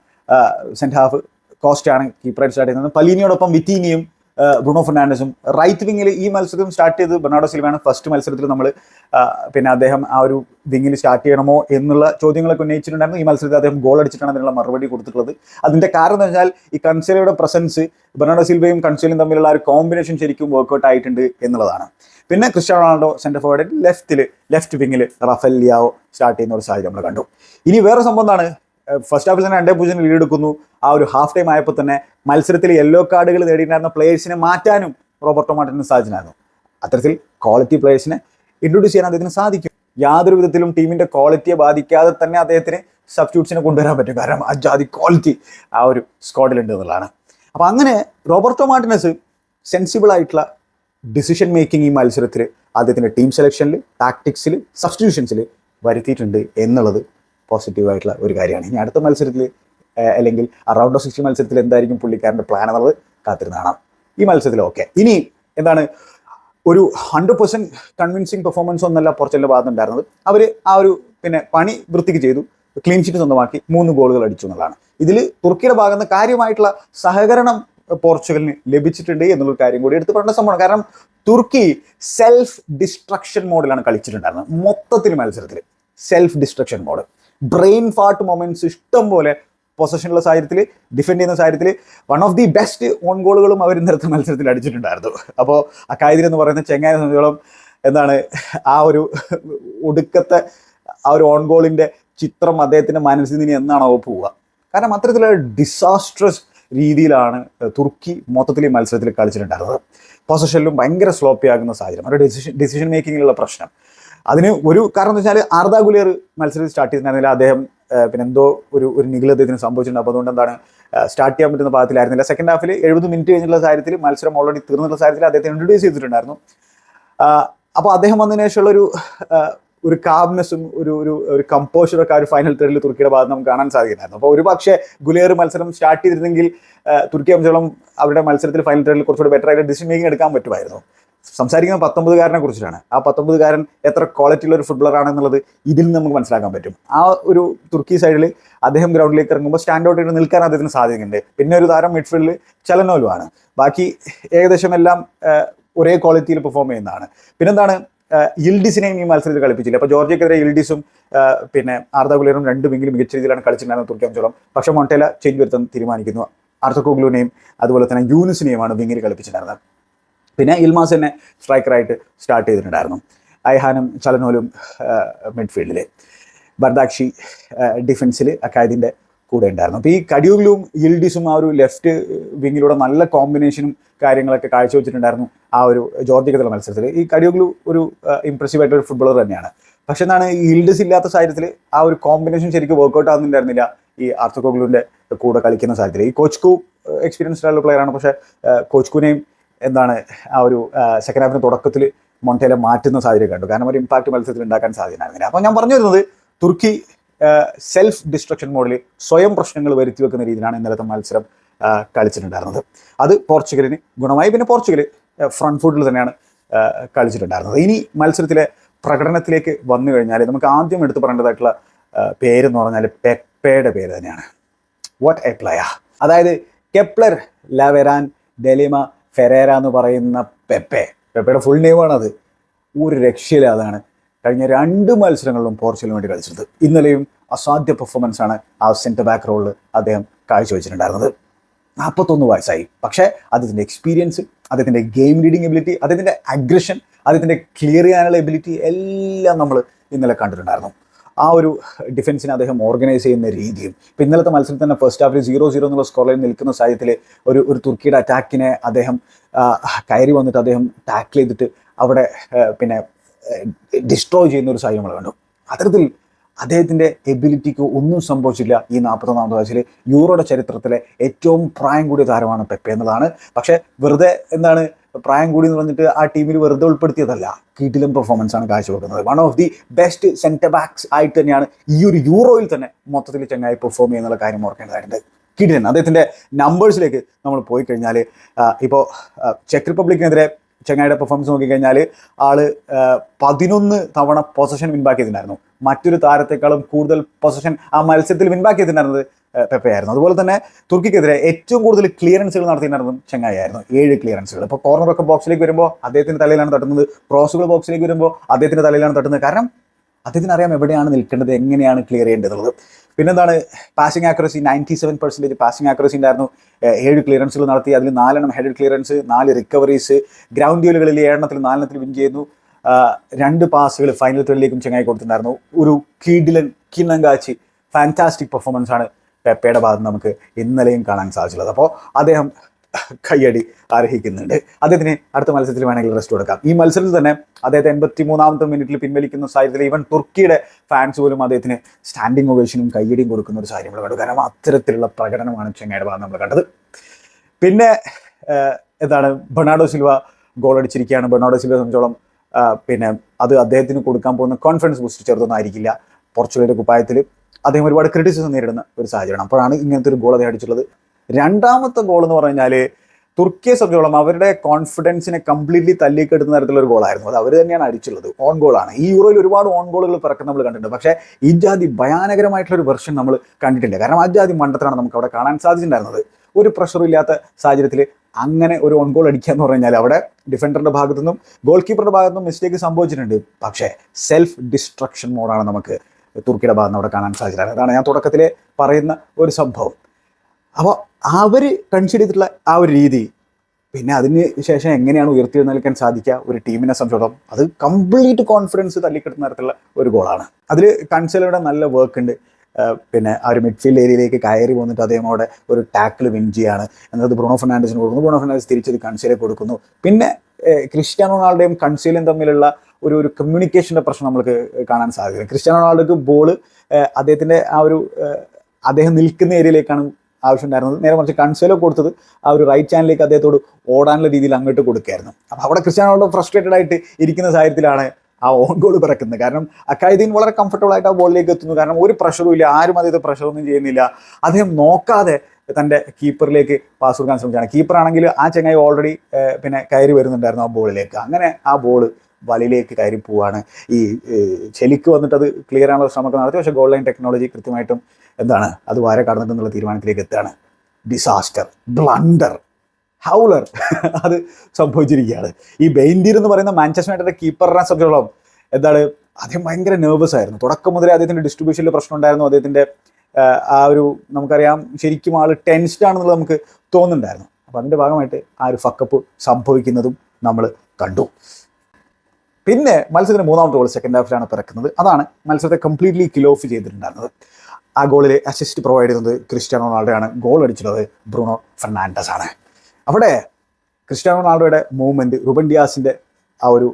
സെന്റ് ഹാഫ് കോസ്റ്റ് ആണ് കീപ്പറായിട്ട് സ്റ്റാർട്ട് ചെയ്യുന്നത്. പലീനിയോടൊപ്പം വിത്തീനിയും ബ്രുണോ ഫെർണാണ്ടസും. റൈറ്റ് വിങ്ങിൽ ഈ മത്സരം സ്റ്റാർട്ട് ചെയ്ത് ബെർണാഡോ സിൽവയാണ് ഫസ്റ്റ് മത്സരത്തിൽ നമ്മൾ പിന്നെ അദ്ദേഹം ആ ഒരു വിങ്ങിൽ സ്റ്റാർട്ട് ചെയ്യണമോ എന്നുള്ള ചോദ്യങ്ങളൊക്കെ ഉന്നയിച്ചിട്ടുണ്ടായിരുന്നു. ഈ മത്സരത്തിൽ അദ്ദേഹം ഗോൾ അടിച്ചിട്ടാണ് അതിനുള്ള മറുപടി കൊടുത്തിട്ടുള്ളത്. അതിന്റെ കാരണം എന്ന് വെച്ചാൽ ഈ കൺസേലയുടെ പ്രസൻസ് ബെർണാഡോ സിൽവയും കൺസേലും തമ്മിലുള്ള ഒരു കോമ്പിനേഷൻ ശരിക്കും വർക്ക്ഔട്ട് ആയിട്ടുണ്ട് എന്നുള്ളതാണ്. പിന്നെ ക്രിസ്ത്യാനോ റൊണാൾഡോ സെന്റർ ഫോർവേഡ് ലെഫ്റ്റിൽ ലെഫ്റ്റ് വിങ്ങിൽ റഫൽ ലിയാവോ സ്റ്റാർട്ട് ചെയ്യുന്ന ഒരു സാഹചര്യം നമ്മൾ കണ്ടു. ഇനി വേറെ സംഭവം എന്താണ്? ഫസ്റ്റ് ഹാഫിൽ തന്നെ രണ്ടേ പൂജ്യം ലീഡ് എടുക്കുന്നു. ആ ഒരു ഹാഫ് ടൈം ആയപ്പോൾ തന്നെ മത്സരത്തിൽ യെല്ലോ കാർഡുകൾ നേടിയിട്ടുണ്ടായിരുന്ന പ്ലേയേഴ്സിനെ മാറ്റാനും റോബർട്ടോ മാർട്ടിന് സാധിച്ചിട്ടുണ്ടായിരുന്നു അത്തരത്തിൽ ക്വാളിറ്റി പ്ലേയേഴ്സിനെ ഇൻട്രൊഡ്യൂസ് ചെയ്യാൻ അദ്ദേഹത്തിന് സാധിക്കും. യാതൊരു വിധത്തിലും ടീമിന്റെ ക്വാളിറ്റിയെ ബാധിക്കാതെ തന്നെ അദ്ദേഹത്തിന് സബ്സ്റ്റിറ്റ്യൂട്ട്സിനെ കൊണ്ടുവരാൻ പറ്റും. കാരണം ആ ജാതി ക്വാളിറ്റി ആ ഒരു സ്ക്വാഡിലുണ്ട് എന്നുള്ളതാണ്. അപ്പൊ അങ്ങനെ റോബർട്ടോ മാർട്ടിനസ് സെൻസിബിൾ ആയിട്ടുള്ള ഡിസിഷൻ മേക്കിംഗ് ഈ മത്സരത്തിൽ അദ്ദേഹത്തിന്റെ ടീം സെലക്ഷനിൽ ടാക്ടിക്സിൽ സബ്സ്റ്റിറ്റ്യൂഷൻസിൽ വരുത്തിയിട്ടുണ്ട് എന്നുള്ളത് പോസിറ്റീവ് ആയിട്ടുള്ള ഒരു കാര്യമാണ്. ഇനി അടുത്ത മത്സരത്തിൽ അല്ലെങ്കിൽ റൗണ്ട് ഓഫ് സിക്സ്റ്റി മത്സരത്തിൽ എന്തായിരിക്കും പുള്ളിക്കാരന്റെ പ്ലാൻ എന്നുള്ളത് കാത്തിരുന്ന് കാണാം ഈ മത്സരത്തിൽ ഓക്കെ ഇനി എന്താണ് ഒരു ഹൺഡ്രഡ് പെർസെന്റ് കൺവിൻസിങ് പെർഫോമൻസ് ഒന്നല്ല പോർച്ചുഗലിന്റെ ഭാഗത്തുണ്ടായിരുന്നത് അവർ ആ ഒരു പിന്നെ പണി വൃത്തിക്ക് ചെയ്തു. ക്ലീൻ ഷീറ്റ് സ്വന്തമാക്കി മൂന്ന് ഗോളുകൾ അടിച്ചു എന്നുള്ളതാണ്. ഇതിൽ തുർക്കിയുടെ ഭാഗത്ത് കാര്യമായിട്ടുള്ള സഹകരണം പോർച്ചുഗലിന് ലഭിച്ചിട്ടുണ്ട് എന്നുള്ള കാര്യം കൂടി എടുത്ത് പറയേണ്ട സംഭവമാണ്. കാരണം തുർക്കി സെൽഫ് ഡിസ്ട്രക്ഷൻ മോഡിലാണ് കളിച്ചിട്ടുണ്ടായിരുന്നത്. മൊത്തത്തിൽ മത്സരത്തിൽ self destruction mode brain fart moments ഇഷ്ടം പോലെ പൊസഷനുള്ള സാഹചര്യത്തിൽ ഡിഫെൻഡ് ചെയ്യുന്ന സാഹചര്യത്തിൽ one of the best own ഗോളുകളും അവർ ഇന്നത്തെ മത്സരത്തിൽ അടിച്ചിട്ടുണ്ടായിരുന്നു. അപ്പോൾ അക്കായതിൽ എന്ന് പറയുന്ന ചെങ്ങായ സംബന്ധിച്ചോളം എന്താണ് ആ ഒരു ഒടുക്കത്തെ ആ ഒരു ഓൺ ഗോളിന്റെ ചിത്രം അദ്ദേഹത്തിന്റെ മനസ്സിൽ നിന്ന് എന്നാണോ പോവുക? കാരണം അത്തരത്തിലുള്ള ഡിസാസ്ട്രസ് രീതിയിലാണ് തുർക്കി മൊത്തത്തിൽ ഈ മത്സരത്തിൽ കളിച്ചിട്ടുണ്ടായിരുന്നത്. പൊസഷനിലും ഭയങ്കര സ്ലോപ്പി ആകുന്ന സാഹചര്യം. അവരുടെ ഡിസിഷൻ ഡിസിഷൻ മേക്കിങ്ങിലുള്ള പ്രശ്നം. അതിന് ഒരു കാരണം എന്ന് വെച്ചാൽ ആർദാ ഗുലിയർ മത്സരം സ്റ്റാർട്ട് ചെയ്തിട്ടുണ്ടായിരുന്നില്ല. അദ്ദേഹം പിന്നെ എന്തോ ഒരു ഒരു നിഗിൽ അദ്ദേഹത്തിന് സംഭവിച്ചിട്ടുണ്ട്. അപ്പോൾ അതുകൊണ്ട് എന്താണ് സ്റ്റാർട്ട് ചെയ്യാൻ പറ്റുന്ന പാകത്തിലായിരുന്നില്ല. സെക്കൻഡ് ഹാഫിൽ എഴുപത് മിനിറ്റ് കഴിഞ്ഞുള്ള കാര്യത്തിൽ മത്സരം ഓൾറെഡി തീർന്നുള്ള സാഹചര്യത്തിൽ അദ്ദേഹത്തെ ഇൻട്രൊഡ്യൂസ് ചെയ്തിട്ടുണ്ടായിരുന്നു. അപ്പോൾ അദ്ദേഹം വന്നതിന് ശേഷമുള്ള ഒരു ഒരു കാംനെസ്സും ഒരു ഒരു ഒരു കമ്പോഷറൊക്കെ ആ ഒരു ഫൈനൽ തേർഡിൽ തുർക്കിയുടെ ഭാഗത്ത് നമുക്ക് കാണാൻ സാധിക്കുന്നുണ്ടായിരുന്നു. അപ്പോൾ ഒരു പക്ഷേ ഗുലേർ മത്സരം സ്റ്റാർട്ട് ചെയ്തിരുന്നെങ്കിൽ തുർക്കി സംബന്ധിച്ചോളം അവരുടെ മത്സരത്തിൽ ഫൈനൽ തേർഡിൽ കുറച്ചുകൂടി ബെറ്റർ ആയിട്ട് ഡിസിഷൻ മേക്കിംഗ് എടുക്കാൻ പറ്റുമായിരുന്നു. സംസാരിക്കുന്ന പത്തൊമ്പതുകാരനെ കുറിച്ചിട്ടാണ്. ആ പത്തൊമ്പതുകാരൻ എത്ര ക്വാളിറ്റിയുള്ള ഒരു ഫുട്ബോളർ ആണെന്നുള്ളത് ഇതിൽ നിന്ന് നമുക്ക് മനസ്സിലാക്കാൻ പറ്റും. ആ ഒരു തുർക്കി സൈഡിൽ അദ്ദേഹം ഗ്രൗണ്ടിലേക്ക് ഇറങ്ങുമ്പോൾ സ്റ്റാൻഡ് ഔട്ട് ചെയ്ത് നിൽക്കാൻ അദ്ദേഹത്തിന് സാധിക്കുന്നുണ്ട് പിന്നെ ഒരു താരം മിഡ്ഫീൽഡിൽ ചലനോലുമാണ് ബാക്കി ഏകദേശം എല്ലാം ഒരേ ക്വാളിറ്റിയിൽ പെർഫോം ചെയ്യുന്നതാണ്. പിന്നെന്താണ് ഇൽഡിസിനെയും ഈ മത്സരത്തിൽ കളിപ്പിച്ചില്ല. അപ്പോൾ ജോർജിയക്കെതിരെ ഇൽഡിസും പിന്നെ ആർദ ഗുലേറും രണ്ടും എങ്കിലും മികച്ച രീതിയിലാണ് കളിച്ചിട്ടുണ്ടായിരുന്നത് തുർക്കി അഞ്ചോളം. പക്ഷേ മൊണ്ടേല ചേഞ്ച് വരുത്താൻ തീരുമാനിക്കുന്നു. ആർത്തക്കോഗ്ലുവിനെയും അതുപോലെ തന്നെ യൂനിസിനെയുമാണ് വിങ്ങിൽ കളിപ്പിച്ചിട്ടുണ്ടായിരുന്നത്. പിന്നെ ഇൽമാസ് തന്നെ സ്ട്രൈക്കറായിട്ട് സ്റ്റാർട്ട് ചെയ്തിട്ടുണ്ടായിരുന്നു. ഐഹാനും ചലനോലും മിഡ്ഫീൽഡിൽ ബർദാക്ഷി ഡിഫൻസിൽ അക്കാദിന്റെ കൂടെ ഉണ്ടായിരുന്നു. അപ്പോൾ ഈ കടിയൂലും ഇൽഡിസും ആ ഒരു ലെഫ്റ്റ് വിങ്ങിലൂടെ നല്ല കോമ്പിനേഷനും കാര്യങ്ങളൊക്കെ കാഴ്ചവെച്ചിട്ടുണ്ടായിരുന്നു ആ ഒരു ജോർജിക്കത്തുള്ള മത്സരത്തിൽ ഈ കടിയൂലു ഒരു ഇംപ്രസീവ് ആയിട്ടുള്ള ഒരു ഫുട്ബോളർ തന്നെയാണ്. പക്ഷെ എന്താണ് ഇൽഡിസ് ഇല്ലാത്ത സാഹചര്യത്തിൽ ആ ഒരു കോമ്പിനേഷൻ ശരിക്കും വർക്കൗട്ട് ആകുന്നുണ്ടായിരുന്നില്ല ഈ ആർത്തക്കോഗ്ലുവിന്റെ കൂടെ കളിക്കുന്ന സാഹചര്യത്തിൽ ഈ കോച്ച്കു എക്സ്പീരിയൻസ്ഡ് ആയിട്ടുള്ള പ്ലെയറാണ് പക്ഷേ കോച്ച്കുനെയും എന്താണ് ആ ഒരു സെക്കൻഡ് ഹാഫിന് തുടക്കത്തിൽ മൊണ്ടേല മാറ്റുന്ന സാഹചര്യം കണ്ടു. കാരണം ഒരു ഇമ്പാക്ട് മത്സരത്തിൽ ഉണ്ടാക്കാൻ സാധ്യതയായിരുന്നില്ല അപ്പോൾ ഞാൻ പറഞ്ഞു വരുന്നത് തുർക്കി സെൽഫ് ഡിസ്ട്രക്ഷൻ മോഡിൽ സ്വയം പ്രശ്നങ്ങൾ വരുത്തി വെക്കുന്ന രീതിയിലാണ് ഇന്നലത്തെ മത്സരം കളിച്ചിട്ടുണ്ടായിരുന്നത്. അത് പോർച്ചുഗലിന് ഗുണമായി. പിന്നെ പോർച്ചുഗൽ ഫ്രണ്ട് ഫുട്ടിൽ തന്നെയാണ് കളിച്ചിട്ടുണ്ടായിരുന്നത്. ഇനി മത്സരത്തിലെ പ്രകടനത്തിലേക്ക് വന്നു കഴിഞ്ഞാൽ നമുക്ക് ആദ്യം എടുത്തു പറയേണ്ടതായിട്ടുള്ള പേരെന്ന് പറഞ്ഞാൽ പെപ്പയുടെ പേര് തന്നെയാണ്. വാട്ട് എ പ്ലയ അതായത് കെപ്ലർ ലവെറാൻ ഡെലിമ ഫെരേര എന്ന് പറയുന്ന പെപ്പെ. പെപ്പയുടെ ഫുൾ നെയിമാണത് ഒരു രക്ഷയില്ലാതാണ് കഴിഞ്ഞ രണ്ട് മത്സരങ്ങളിലും പോർച്ചുഗലിന് വേണ്ടി കളിച്ചത് ഇന്നലെയും അസാധ്യ പെർഫോമൻസ് ആണ് ആ സെന്റർ ബാക്ക് റോളിൽ അദ്ദേഹം കാഴ്ചവെച്ചിട്ടുണ്ടായിരുന്നത്. നാൽപ്പത്തൊന്ന് വയസ്സായി. പക്ഷേ അദ്ദേഹത്തിന്റെ എക്സ്പീരിയൻസ് അദ്ദേഹത്തിന്റെ ഗെയിം റീഡിങ് എബിലിറ്റി അദ്ദേഹത്തിന്റെ അഗ്രഷൻ അദ്ദേഹത്തിന്റെ ക്ലിയർ ചെയ്യാനുള്ള എബിലിറ്റി എല്ലാം നമ്മൾ ഇന്നലെ കണ്ടിട്ടുണ്ടായിരുന്നു. ആ ഒരു ഡിഫൻസിനെ അദ്ദേഹം ഓർഗനൈസ് ചെയ്യുന്ന രീതിയും. ഇപ്പം ഇന്നലത്തെ മത്സരത്തിൽ തന്നെ ഫസ്റ്റ് ഹാഫിൽ സീറോ സീറോ എന്നുള്ള സ്കോറിൽ നിൽക്കുന്ന സാഹചര്യത്തിൽ ഒരു ഒരു തുർക്കിയുടെ അറ്റാക്കിനെ അദ്ദേഹം കയറി വന്നിട്ട് അദ്ദേഹം ടാക്കിൾ ചെയ്തിട്ട് അവിടെ പിന്നെ ഡിസ്ട്രോയ് ചെയ്യുന്ന ഒരു സാഹചര്യം നമ്മൾ കണ്ടു. അത്തരത്തിൽ അദ്ദേഹത്തിന്റെ എബിലിറ്റിക്ക് ഒന്നും സംഭവിച്ചില്ല ഈ നാൽപ്പത്തൊന്നാമത്തെ വയസ്സിൽ യൂറോയുടെ ചരിത്രത്തിലെ ഏറ്റവും പ്രായം കൂടിയ താരമാണ് പെപ്പെ എന്നതാണ്. പക്ഷേ വെറുതെ എന്താണ് പ്രായം കൂടി എന്ന് പറഞ്ഞിട്ട് ആ ടീമിൽ വെറുതെ ഉൾപ്പെടുത്തിയതല്ല. കീട്ടിലും പെർഫോമൻസ് ആണ് കാഴ്ചവെക്കുന്നത്. One of the best centre backs ആയിട്ട് തന്നെയാണ് ഈ ഒരു യൂറോയിൽ തന്നെ മൊത്തത്തിൽ ചങ്ങായി പെർഫോം ചെയ്യുന്നുള്ള കാര്യം ഓർക്കേണ്ടതായിട്ടുണ്ട്. കിടിലൻ അദ്ദേഹത്തിന്റെ നമ്പേഴ്സിലേക്ക് നമ്മൾ പോയി കഴിഞ്ഞാൽ ഇപ്പോൾ ചെക്ക് റിപ്പബ്ലിക്കിനെതിരെ ചെങ്ങായിയുടെ പെർഫോമൻസ് നോക്കിക്കഴിഞ്ഞാൽ ആൾ പതിനൊന്ന് തവണ പൊസഷൻ വിൻബാക്ക് ചെയ്തിട്ടുണ്ടായിരുന്നു. മറ്റൊരു താരത്തെക്കാളും കൂടുതൽ പൊസഷൻ ആ മത്സരത്തിൽ വിൻബാക്ക് ചെയ്തിട്ടുണ്ടായിരുന്നത് ആ, പെപ്പയായിരുന്നു. അതുപോലെ തന്നെ തുർക്കിക്കെതിരെ ഏറ്റവും കൂടുതൽ ക്ലിയറൻസുകൾ നടത്തിയിട്ടുണ്ടായിരുന്നതും ചെങ്ങായിരുന്നു ഏഴ് ക്ലിയറൻസുകൾ ഇപ്പോൾ കോർണറൊക്കെ ബോക്സിലേക്ക് വരുമ്പോൾ അദ്ദേഹത്തിന്റെ തലയിലാണ് തട്ടുന്നത്. ക്രോസുകൾ ബോക്സിലേക്ക് വരുമ്പോൾ അദ്ദേഹത്തിന്റെ തലയിലാണ് തട്ടുന്നത്. കാരണം അദ്ദേഹത്തിന് അറിയാം എവിടെയാണ് നിൽക്കേണ്ടത് എങ്ങനെയാണ് ക്ലിയർ ചെയ്യേണ്ടത് പിന്നെന്താണ്? Passing accuracy ninety seven percentage passing accuracy ഉണ്ടായിരുന്നു. ഏഴ് ക്ലിയറൻസുകൾ നടത്തി. അതിൽ നാലെണ്ണം ഹെഡഡ് ക്ലിയറൻസ് നാല് റിക്കവറീസ് ഗ്രൗണ്ട് ഡ്യൂലുകളിൽ ഏഴെണ്ണത്തിൽ നാലെണ്ണത്തിൽ വിൻ ചെയ്യുന്നു. രണ്ട് പാസുകൾ ഫൈനൽ ത്രെഡിലേക്കും ചെങ്ങായി കൊടുത്തിട്ടുണ്ടായിരുന്നു. ഒരു കീഡിലൻ കിണ്ണങ്കാച്ചി ഫാന്റാസ്റ്റിക് പെർഫോമൻസ് ആണ്. പെപ്പയുടെ ഭാഗത്ത് നമുക്ക് ഇന്നലെയും കാണാൻ സാധിച്ചുള്ളത് അപ്പോൾ അദ്ദേഹം കയ്യടി അർഹിക്കുന്നുണ്ട് അദ്ദേഹത്തിന് അടുത്ത മത്സരത്തിൽ വേണമെങ്കിൽ റെസ്റ്റ് കൊടുക്കാം. ഈ മത്സരത്തിൽ തന്നെ അദ്ദേഹത്തെ എൺപത്തി മൂന്നാമത്തെ മിനിറ്റിൽ പിൻവലിക്കുന്ന സാഹചര്യത്തിൽ ഈവൻ തുർക്കിയുടെ ഫാൻസ് പോലും അദ്ദേഹത്തിന് സ്റ്റാൻഡിങ് ഒവേഷനും കയ്യടിയും കൊടുക്കുന്ന ഒരു സാഹചര്യം കണ്ടു. കാരണം അത്തരത്തിലുള്ള പ്രകടനമാണ് ചെങ്ങയുടെ ഭാഗം നമ്മൾ കണ്ടത്. പിന്നെ എന്താണ് ബെർണാഡോ സിൽവ ഗോൾ അടിച്ചിരിക്കുകയാണ്. ബെർണാഡോ സിൽവയെ സംബന്ധിച്ചോളം പിന്നെ അത് അദ്ദേഹത്തിന് കൊടുക്കാൻ പോകുന്ന കോൺഫിഡൻസ് ബൂസ്റ്റ് ചെറുതൊന്നും ആയിരിക്കില്ല. പോർച്ചുഗലിന്റെ കുപ്പായത്തിൽ അദ്ദേഹം ഒരുപാട് ക്രിറ്റിസിസം നേരിടുന്ന ഒരു സാഹചര്യമാണ്. അപ്പോഴാണ് ഇങ്ങനത്തെ ഒരു ഗോൾ അദ്ദേഹം അടിച്ചിട്ടുള്ളത്. രണ്ടാമത്തെ ഗോൾ എന്ന് പറഞ്ഞാൽ തുർക്കിയെ സംബന്ധിച്ചോളം അവരുടെ കോൺഫിഡൻസിനെ കംപ്ലീറ്റ്ലി തല്ലിക്കെടുത്തുന്ന തരത്തിലുള്ള ഒരു ഗോളായിരുന്നു അത് അവർ തന്നെയാണ് അടിച്ചുള്ളത് ഓൺ ഗോളാണ് ഈ യൂറോയിൽ ഒരുപാട് ഓൺ ഗോളുകൾ പിറക്കുന്ന നമ്മൾ കണ്ടിട്ടുണ്ട്. പക്ഷേ ഈ ജാതി ഭയാനകരമായിട്ടുള്ള ഒരു വെർഷൻ നമ്മൾ കണ്ടിട്ടില്ല. കാരണം ആ ജാതി മണ്ടത്തിലാണ് നമുക്ക് അവിടെ കാണാൻ സാധിച്ചിട്ടുണ്ടായിരുന്നത്. ഒരു പ്രഷറും ഇല്ലാത്ത സാഹചര്യത്തിൽ അങ്ങനെ ഒരു ഓൺ ഗോൾ അടിക്കുക എന്ന് പറഞ്ഞാൽ അവിടെ ഡിഫൻഡറിന്റെ ഭാഗത്തു നിന്നും ഗോൾ കീപ്പറുടെ ഭാഗത്തു നിന്നും മിസ്റ്റേക്ക് സംഭവിച്ചിട്ടുണ്ട്. പക്ഷേ സെൽഫ് ഡിസ്ട്രക്ഷൻ മോഡാണ് നമുക്ക് തുർക്കിയുടെ ഭാഗം അവിടെ കാണാൻ സാധിച്ചില്ല. അതാണ് ഞാൻ തുടക്കത്തിൽ പറയുന്ന ഒരു സംഭവം. അപ്പോൾ അവർ കൺസിഡർ ചെയ്തിട്ടുള്ള ആ ഒരു രീതി പിന്നെ അതിന് ശേഷം എങ്ങനെയാണ് ഉയർത്തിയെഴുന്നേൽക്കാൻ സാധിക്കുക? ഒരു ടീമിനെ സംബന്ധിച്ചിടത്തോളം അത് കംപ്ലീറ്റ് കോൺഫിഡൻസ് തള്ളിക്കിട്ടുന്ന തരത്തിലുള്ള ഒരു ഗോളാണ് അതിൽ കൺസലയുടെ നല്ല വർക്ക് ഉണ്ട്. പിന്നെ ആ ഒരു മിഡ്ഫീൽഡ് ഏരിയയിലേക്ക് കയറി വന്നിട്ട് അദ്ദേഹം അവിടെ ഒരു ടാക്കിൾ വിൻ ചെയ്യാണ്. എന്നത് ബ്രൂണോ ഫെർണാണ്ടസിന് കൊടുക്കുന്നു. ബ്രൂണോ ഫെർണാണ്ടസ് തിരിച്ചത് കൺസേലെ കൊടുക്കുന്നു. പിന്നെ ക്രിസ്ത്യാനോ റൊണാൾഡോയും കൺസീലും തമ്മിലുള്ള ഒരു ഒരു കമ്മ്യൂണിക്കേഷന്റെ പ്രശ്നം നമുക്ക് കാണാൻ സാധിക്കും ക്രിസ്ത്യാനോ റൊണാൾഡോക്ക് ബോൾ അദ്ദേഹത്തിന്റെ ആ ഒരു അദ്ദേഹം നിൽക്കുന്ന ഏരിയയിലേക്കാണ് ആവശ്യമുണ്ടായിരുന്നത്. നേരെ മറിച്ച് കൺസേലോ കൊടുത്തത് ആ ഒരു റൈറ്റ് ചാനലിലേക്ക് അദ്ദേഹത്തോട് ഓടാനുള്ള രീതിയിൽ അങ്ങോട്ട് കൊടുക്കുകയായിരുന്നു. അപ്പോൾ അവിടെ ക്രിസ്ത്യാനോ ഫ്രസ്ട്രേറ്റഡ് ആയിട്ട് ഇരിക്കുന്ന സാഹചര്യത്തിലാണ് ആ ഓൺ ഗോൾ പിറക്കുന്നത്. കാരണം അക്കായതീൻ വളരെ കംഫർട്ടബിൾ ആയിട്ട് ആ ബോളിലേക്ക് എത്തുന്നു. കാരണം ഒരു പ്രഷറും ഇല്ല ആരും അദ്ദേഹത്തെ പ്രഷറൊന്നും ചെയ്യുന്നില്ല. അദ്ദേഹം നോക്കാതെ തന്റെ കീപ്പറിലേക്ക് പാസ് കൊടുക്കാൻ ശ്രമിക്കുകയാണ് കീപ്പറാണെങ്കിൽ ആ ചങ്ങായി ഓൾറെഡി പിന്നെ കയറി വരുന്നുണ്ടായിരുന്നു ആ ബോളിലേക്ക് അങ്ങനെ ആ ബോൾ വലയിലേക്ക് കയറി പോവാണ്. ഈ ചെലിക്ക് വന്നിട്ട് അത് ക്ലിയർ ആണുള്ള ശ്രമമൊക്കെ നടത്തി. പക്ഷേ ഗോൾ ലൈൻ ടെക്നോളജി കൃത്യമായിട്ടും എന്താണ് അത് വാര കടന്നിട്ടെന്നുള്ള തീരുമാനത്തിലേക്ക് എത്തുകയാണ്. ഡിസാസ്റ്റർ ബ്ലണ്ടർ ഹൗലർ അത് സംഭവിച്ചിരിക്കുകയാണ്. ഈ ബെയിൻഡീർ എന്ന് പറയുന്ന മാഞ്ചസ്റ്റർ യുണൈറ്റഡ് കീപ്പറിനെ സംബന്ധിച്ചോളം എന്താണ് അദ്ദേഹം ഭയങ്കര നെർവസ് ആയിരുന്നു. തുടക്കം മുതലേ അദ്ദേഹത്തിന്റെ ഡിസ്ട്രിബ്യൂഷനിൽ പ്രശ്നം ഉണ്ടായിരുന്നു. അദ്ദേഹത്തിന്റെ ആഹ്, ആ ഒരു നമുക്കറിയാം ശരിക്കും ആൾ ടെൻസ്ഡ് ആണെന്നുള്ളത് നമുക്ക് തോന്നുന്നുണ്ടായിരുന്നു. അപ്പോൾ അതിന്റെ ഭാഗമായിട്ട് ആ ഒരു ഫക്കപ്പ് സംഭവിക്കുന്നതും നമ്മൾ കണ്ടു. പിന്നെ മത്സരത്തിന് മൂന്നാമത്തെ ഗോൾ സെക്കൻഡ് ഹാഫിലാണ് പിറക്കുന്നത്. അതാണ് മത്സരത്തെ കംപ്ലീറ്റ്ലി കിൽ ഓഫ് ചെയ്തിട്ടുണ്ടായിരുന്നത്. ആ ഗോളിൽ അസിസ്റ്റ് പ്രൊവൈഡ് ചെയ്യുന്നത് ക്രിസ്ത്യാനോ റൊണാൾഡോയാണ്. ഗോൾ അടിച്ചിട്ടുള്ളത് ബ്രൂണോ ഫെർണാണ്ടസ് ആണ്. അവിടെ ക്രിസ്ത്യാനോ റൊണാൾഡോയുടെ മൂവ്മെന്റ് റുബൻ ഡിയാസിന്റെ ആ ഒരു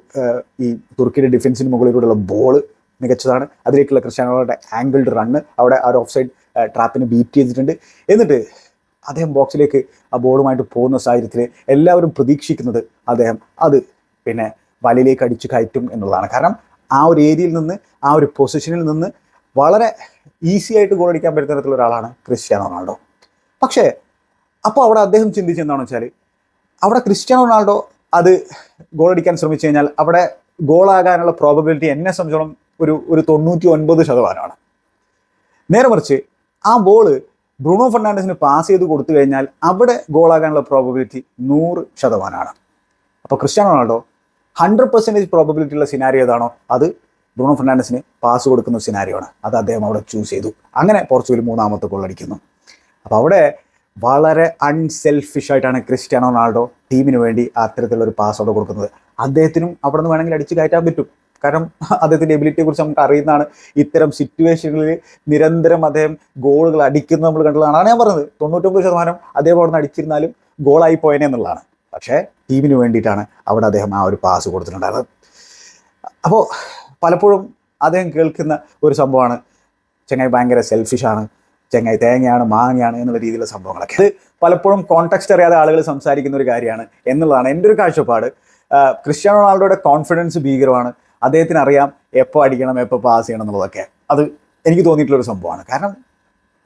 ഈ തുർക്കിയുടെ ഡിഫൻസിന് മുകളിലൂടെയുള്ള ബോൾ മികച്ചതാണ്. അതിലേക്കുള്ള ക്രിസ്ത്യാനോയുടെ ആംഗിൾഡ് റണ്ണ് അവിടെ ആ ഒരു ഓഫ് സൈഡ് ട്രാപ്പിന് ബീറ്റ് ചെയ്തിട്ടുണ്ട്. എന്നിട്ട് അദ്ദേഹം ബോക്സിലേക്ക് ആ ബോളുമായിട്ട് പോകുന്ന സാഹചര്യത്തിൽ എല്ലാവരും പ്രതീക്ഷിക്കുന്നത് അദ്ദേഹം അത് പിന്നെ വലയിലേക്ക് അടിച്ചു കയറ്റും എന്നുള്ളതാണ്. കാരണം ആ ഒരു ഏരിയയിൽ നിന്ന് ആ ഒരു പൊസിഷനിൽ നിന്ന് വളരെ ഈസി ആയിട്ട് ഗോൾ അടിക്കാൻ പറ്റുന്ന തരത്തിലുള്ള ഒരാളാണ് ക്രിസ്ത്യാനോ റൊണാൾഡോ. പക്ഷേ അപ്പോൾ അവിടെ അദ്ദേഹം ചിന്തിച്ചെന്താണെന്ന് വെച്ചാൽ അവിടെ ക്രിസ്ത്യാനോ റൊണാൾഡോ അത് ഗോൾ അടിക്കാൻ ശ്രമിച്ചു കഴിഞ്ഞാൽ അവിടെ ഗോളാകാനുള്ള പ്രോബബിലിറ്റി എന്നെ സംബന്ധിച്ചോളം ഒരു ഒരു തൊണ്ണൂറ്റി ഒൻപത് ശതമാനമാണ്. നേരെ മറിച്ച് ആ ബോൾ ബ്രൂണോ ഫെർണാണ്ടസിന് പാസ് ചെയ്ത് കൊടുത്തു കഴിഞ്ഞാൽ അവിടെ ഗോളാകാനുള്ള പ്രോബബിലിറ്റി നൂറ് ശതമാനമാണ്. അപ്പോൾ Cristiano Ronaldo hundred percentage probability ഉള്ള സിനാരിയോ ഏതാണോ അത് ബ്രൂണോ ഫെർണാണ്ടസിന് പാസ് കൊടുക്കുന്ന സിനാരിയോ ആണ്. അത് അദ്ദേഹം അവിടെ ചൂസ് ചെയ്തു. അങ്ങനെ പോർച്ചുഗൽ മൂന്നാമത്തെ ഗോൾ അടിക്കുന്നു. അപ്പോൾ അവിടെ വളരെ അൺസെൽഫിഷ് ആയിട്ടാണ് ക്രിസ്ത്യാനോ റൊണാൾഡോ ടീമിന് വേണ്ടി അത്തരത്തിലുള്ള ഒരു പാസ് അവിടെ കൊടുക്കുന്നത്. അദ്ദേഹത്തിനും അവിടെ നിന്ന് വേണമെങ്കിൽ അടിച്ച് കയറ്റാൻ പറ്റും. കാരണം അദ്ദേഹത്തിന്റെ എബിലിറ്റിയെ കുറിച്ച് നമുക്ക് അറിയുന്നതാണ് ഇത്തരം സിറ്റുവേഷനുകളിൽ നിരന്തരം അദ്ദേഹം ഗോളുകൾ അടിക്കുന്നത് നമ്മൾ കണ്ടതാണ് അതാണ് ഞാൻ പറഞ്ഞത്. തൊണ്ണൂറ്റൊമ്പത് ശതമാനം അദ്ദേഹം അവിടെ നിന്ന് അടിച്ചിരുന്നാലും ഗോളായി പോയനെ എന്നുള്ളതാണ്. പക്ഷേ ടീമിന് വേണ്ടിയിട്ടാണ് അവിടെ അദ്ദേഹം ആ ഒരു പാസ് കൊടുത്തിട്ടുണ്ടായിരുന്നത്. അപ്പോൾ പലപ്പോഴും അദ്ദേഹം കേൾക്കുന്ന ഒരു സംഭവമാണ്. ചെങ്ങായി ഭയങ്കര സെൽഫിഷാണ് ചെങ്ങായി തേങ്ങയാണ് മാങ്ങയാണ് എന്നുള്ള രീതിയിലുള്ള സംഭവങ്ങളൊക്കെ. ഇത് പലപ്പോഴും കോൺടാക്സ്റ്റ് അറിയാതെ ആളുകൾ സംസാരിക്കുന്ന ഒരു കാര്യമാണ് എന്നുള്ളതാണ് എന്റെ ഒരു കാഴ്ചപ്പാട്. ക്രിസ്ത്യാനോ റൊണാൾഡോയുടെ കോൺഫിഡൻസ് ഭീകരമാണ്. അദ്ദേഹത്തിന് അറിയാം എപ്പോൾ അടിക്കണം എപ്പോൾ പാസ് ചെയ്യണം എന്നുള്ളതൊക്കെ. അത് എനിക്ക് തോന്നിയിട്ടുള്ളൊരു സംഭവമാണ്. കാരണം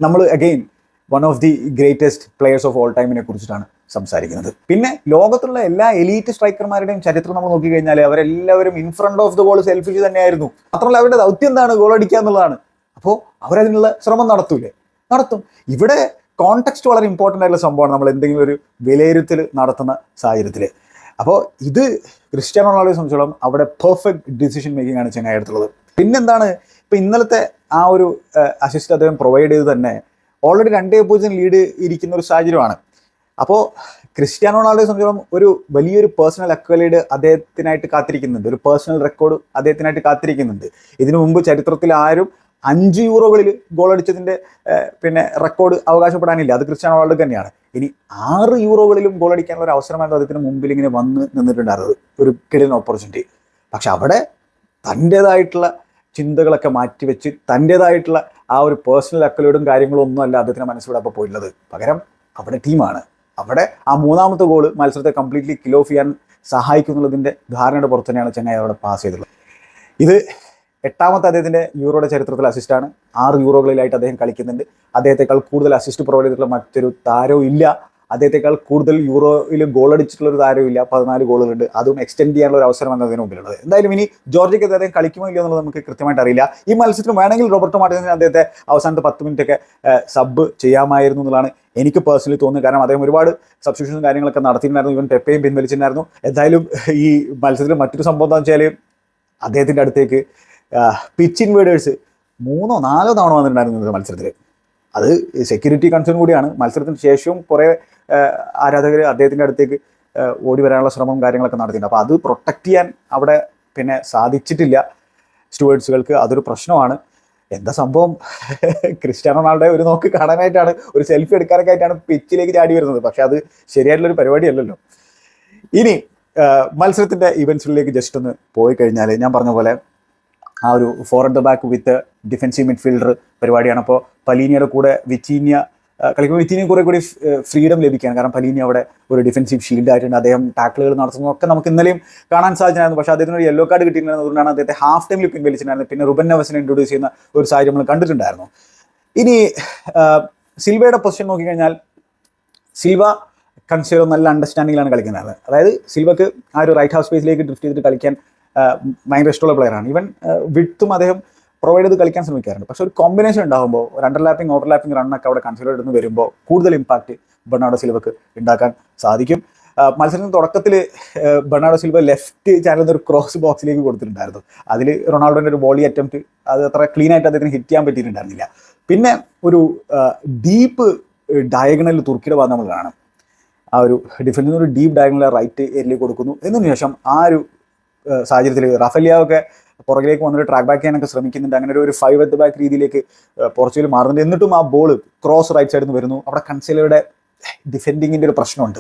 നമ്മൾ again one of the greatest players of all ടൈമിനെ കുറിച്ചിട്ടാണ് സംസാരിക്കുന്നത്. പിന്നെ ലോകത്തുള്ള എല്ലാ എലീറ്റ് സ്ട്രൈക്കർമാരുടെയും ചരിത്രം നമ്മൾ നോക്കിക്കഴിഞ്ഞാൽ അവരെല്ലാവരും in front of the goal selfish തന്നെയായിരുന്നു. മാത്രമല്ല അവരുടെ ദൗത്യം എന്താണ്? ഗോൾ അടിക്കുക എന്നുള്ളതാണ്. അപ്പോൾ അവരതിനുള്ള ശ്രമം നടത്തൂലേ? നടത്തും. ഇവിടെ കോണ്ടെക്സ്റ്റ് വളരെ ഇമ്പോർട്ടന്റ് ആയിട്ടുള്ള സംഭവമാണ് നമ്മൾ എന്തെങ്കിലും ഒരു വിലയിരുത്തൽ നടത്തുന്ന സാഹചര്യത്തിൽ അപ്പോൾ ഇത് ക്രിസ്ത്യാനോ റൊണാൾഡോയെ സംബന്ധിച്ചോളം അവിടെ പെർഫെക്റ്റ് ഡിസിഷൻ മേക്കിംഗ് ആണ് ചെങ്ങായി എടുത്തുള്ളത് പിന്നെന്താണ്? ഇപ്പം ഇന്നലത്തെ ആ ഒരു അസിസ്റ്റ് അദ്ദേഹം പ്രൊവൈഡ് ചെയ്ത് തന്നെ ഓൾറെഡി രണ്ടേ പൂജ്യം ലീഡ് ഇരിക്കുന്ന ഒരു സാഹചര്യമാണ്. അപ്പോൾ ക്രിസ്ത്യാനോ റൊണാൾഡോയെ സംബന്ധിച്ചോളം ഒരു വലിയൊരു പേഴ്സണൽ അക്വലൈഡ് അദ്ദേഹത്തിനായിട്ട് കാത്തിരിക്കുന്നുണ്ട്. ഒരു പേഴ്സണൽ റെക്കോർഡ് അദ്ദേഹത്തിനായിട്ട് കാത്തിരിക്കുന്നുണ്ട്. ഇതിനു മുമ്പ് ചരിത്രത്തിൽ ആരും അഞ്ച് യൂറോകളിൽ ഗോൾ അടിച്ചതിന്റെ പിന്നെ റെക്കോർഡ് അവകാശപ്പെടാനില്ല. അത് ക്രിസ്ത്യാനോ റൊണാൾഡോ തന്നെയാണ്. ഇനി ആറ് യൂറോകളിലും ഗോൾ അടിക്കാനുള്ള ഒരു അവസരമായിരുന്നു അദ്ദേഹത്തിന് മുമ്പിൽ ഇങ്ങനെ വന്ന് നിന്നിട്ടുണ്ടായിരുന്നത്. ഒരു കിടിലൻ ഓപ്പർച്യൂണിറ്റി പക്ഷെ അവിടെ തന്റെതായിട്ടുള്ള ചിന്തകളൊക്കെ മാറ്റിവെച്ച് തന്റെതായിട്ടുള്ള ആ ഒരു പേഴ്സണൽ അക്കലോടും കാര്യങ്ങളും ഒന്നും അല്ല അദ്ദേഹത്തിന് മനസ്സിലൂടെ അപ്പോൾ പോയിട്ടുള്ളത്. പകരം അവിടെ ടീമാണ് അവിടെ ആ മൂന്നാമത്തെ ഗോൾ മത്സരത്തെ കംപ്ലീറ്റ്ലി കിൽ ഓഫ് ചെയ്യാൻ സഹായിക്കുന്നുള്ളതിന്റെ ധാരണയുടെ പുറത്ത് തന്നെയാണ് ചെങ്ങായി അവിടെ പാസ് ചെയ്തിട്ടുള്ളത്. ഇത് എട്ടാമത്തെ അദ്ദേഹത്തിന്റെ യൂറോയുടെ ചരിത്രത്തിൽ അസിസ്റ്റാണ് ആറ് യൂറോകളിലായിട്ട് അദ്ദേഹം കളിക്കുന്നുണ്ട്. അദ്ദേഹത്തെക്കാൾ കൂടുതൽ അസിസ്റ്റ് പ്രൊവൈഡ് ചെയ്തിട്ടുള്ള മറ്റൊരു താരവും ഇല്ല. അദ്ദേഹത്തെക്കാൾ കൂടുതൽ യൂറോയിൽ ഗോൾ അടിച്ചിട്ടുള്ള ഒരു താരമില്ല പതിനാല് ഗോളുകളുണ്ട് അതും എക്സ്റ്റെൻഡ് ചെയ്യാനുള്ള ഒരു അവസരം എന്നതിന് മുമ്പിലുള്ളത്. എന്തായാലും ഇനി ജോർജിക്ക് അദ്ദേഹം കളിക്കുമോ ഇല്ലയോ എന്നുള്ളത് നമുക്ക് കൃത്യമായിട്ട് അറിയില്ല. ഈ മത്സരത്തിന് വേണമെങ്കിൽ റോബർട്ടോ മാർട്ടിനസിന് അദ്ദേഹത്തെ അവസാനത്തെ പത്ത് മിനിറ്റ് ഒക്കെ സബ് ചെയ്യാമായിരുന്നു എന്നുള്ളതാണ് എനിക്ക് പേഴ്സണലി തോന്നുന്നത്. കാരണം അദ്ദേഹം ഒരുപാട് സബ്സ്റ്റിറ്റ്യൂഷനും കാര്യങ്ങളൊക്കെ നടത്തിയിട്ടുണ്ടായിരുന്നു. ഇവൻ പെപ്പയും പിൻവലിച്ചിട്ടുണ്ടായിരുന്നു. എന്തായാലും ഈ മത്സരത്തിൽ മറ്റൊരു സംഭവം എന്താണെന്ന് വെച്ചാൽ അദ്ദേഹത്തിന്റെ അടുത്തേക്ക് പിച്ച് ഇൻവേഡേഴ്സ് മൂന്നോ നാലോ തവണ വന്നിട്ടുണ്ടായിരുന്നു മത്സരത്തിൽ അത് സെക്യൂരിറ്റി കൺസേൺ കൂടിയാണ്. മത്സരത്തിന് ശേഷവും കുറേ ആരാധകർ അദ്ദേഹത്തിന്റെ അടുത്തേക്ക് ഓടി വരാനുള്ള ശ്രമം കാര്യങ്ങളൊക്കെ നടത്തിയിട്ടുണ്ട്. അപ്പോൾ അത് പ്രൊട്ടക്റ്റ് ചെയ്യാൻ അവിടെ പിന്നെ സാധിച്ചിട്ടില്ല സ്റ്റുവേർട്സുകൾക്ക് അതൊരു പ്രശ്നമാണ്. എന്താ സംഭവം? ക്രിസ്റ്റ്യാനോ റൊണാൾഡോ ഒരു നോക്ക് കാണാനായിട്ടാണ് ഒരു സെൽഫി എടുക്കാനൊക്കെ ആയിട്ടാണ് പിച്ചിലേക്ക് ചാടി വരുന്നത്. പക്ഷേ അത് ശരിയായിട്ടുള്ളൊരു പരിപാടിയല്ലല്ലോ. ഇനി മത്സരത്തിന്റെ ഇവന്റ്സിലേക്ക് ജസ്റ്റ് ഒന്ന് പോയി കഴിഞ്ഞാൽ ഞാൻ പറഞ്ഞ പോലെ ആ ഒരു four at the back with defensive midfielder പരിപാടിയാണ്. അപ്പോൾ പലീനിയുടെ കൂടെ വിറ്റീനിയ കളിക്കുമ്പോൾ വിറ്റീനിയ കുറെ കൂടി ഫ്രീഡം ലഭിക്കുകയാണ്. കാരണം പലീനി അവിടെ ഒരു ഡിഫൻസീവ് ഷീൽഡ് ആയിട്ടുണ്ട്. അദ്ദേഹം ടാക്കിളുകൾ നടത്തുന്നതൊക്കെ നമുക്ക് ഇന്നലെയും കാണാൻ സാധിച്ചിരുന്നു പക്ഷേ അദ്ദേഹത്തിന് ഒരു യെല്ലോ കാർഡ് കിട്ടിയിട്ടുണ്ടായിരുന്നതുകൊണ്ടാണ് അദ്ദേഹത്തെ ഹാഫ് ടൈമിൽ പിൻവലിച്ചിട്ടുണ്ടായിരുന്നത്. പിന്നെ റുബൻ നവസിനെ ഇൻട്രൊഡ്യൂസ് ചെയ്യുന്ന ഒരു സാഹചര്യം നമ്മൾ കണ്ടിട്ടുണ്ടായിരുന്നു. ഇനി സിൽവയുടെ പൊസിഷൻ നോക്കിക്കഴിഞ്ഞാൽ സിൽവ കൺസേർ നല്ല അണ്ടർസ്റ്റാൻഡിങ്ങിലാണ് കളിക്കുന്നത്. അതായത് സിൽവക്ക് ആ ഒരു റൈറ്റ് ഹാഫ് സ്പേസിലേക്ക് ഡ്രിഫ്റ്റ് ചെയ്തിട്ട് കളിക്കാൻ ഭയങ്കര ഇഷ്ടമുള്ള പ്ലെയറാണ് ഈവൻ വിട്ടും അദ്ദേഹം പ്രൊവൈഡ് ചെയ്ത് കളിക്കാൻ ശ്രമിക്കാറുണ്ട്. പക്ഷെ ഒരു കോമ്പിനേഷൻ ഉണ്ടാകുമ്പോൾ ഒരു അണ്ടർലാപ്പിംഗ് ഓവർലാപ്പിംഗ് റണ്ണൊക്കെ അവിടെ കൺസിഡർ എടുത്ത് വരുമ്പോൾ കൂടുതൽ ഇമ്പാക്റ്റ് ബെർണാഡോ സിൽവക്ക് ഉണ്ടാക്കാൻ സാധിക്കും. മത്സരത്തിന് തുടക്കത്തിൽ ബെർണാഡോ സിൽവ ലെഫ്റ്റ് ചാനലിൽ ഒരു ക്രോസ് ബോക്സിലേക്ക് കൊടുത്തിട്ടുണ്ടായിരുന്നു. അതിൽ റൊണാൾഡോന്റെ ഒരു ബോളി അറ്റംപ്റ്റ് അത് അത്ര ക്ലീൻ ആയിട്ട് അദ്ദേഹത്തിന് ഹിറ്റ് ചെയ്യാൻ പറ്റിയിട്ടുണ്ടായിരുന്നില്ല. പിന്നെ ഒരു ഡീപ്പ് ഡയഗണലിൽ തുർക്കിയുടെ ഭാഗം നമ്മൾ കാണാം. ആ ഒരു ഡിഫൻസിൽ ഒരു ഡീപ്പ് ഡയഗണൽ റൈറ്റ് ഏരിയയിലേക്ക് കൊടുക്കുന്നു. എന്നതിന് ശേഷം ആ ഒരു സാഹചര്യത്തിൽ റഫലിയാവൊക്കെ പുറകിലേക്ക് വന്നിട്ട് ട്രാക്ക് ബാക്ക് ചെയ്യാനൊക്കെ ശ്രമിക്കുന്നുണ്ട്. അങ്ങനെ ഒരു- ഫൈവ് അറ്റ് ബാക്ക് രീതിയിലേക്ക് പോർച്ചുഗൽ മാറുന്നുണ്ട്. എന്നിട്ടും ആ ബോൾ ക്രോസ് റൈറ്റ് സൈഡിൽ നിന്ന് വരുന്നു. അവിടെ കൺസേലയുടെ ഡിഫെൻഡിങ്ങിന്റെ ഒരു പ്രശ്നമുണ്ട്.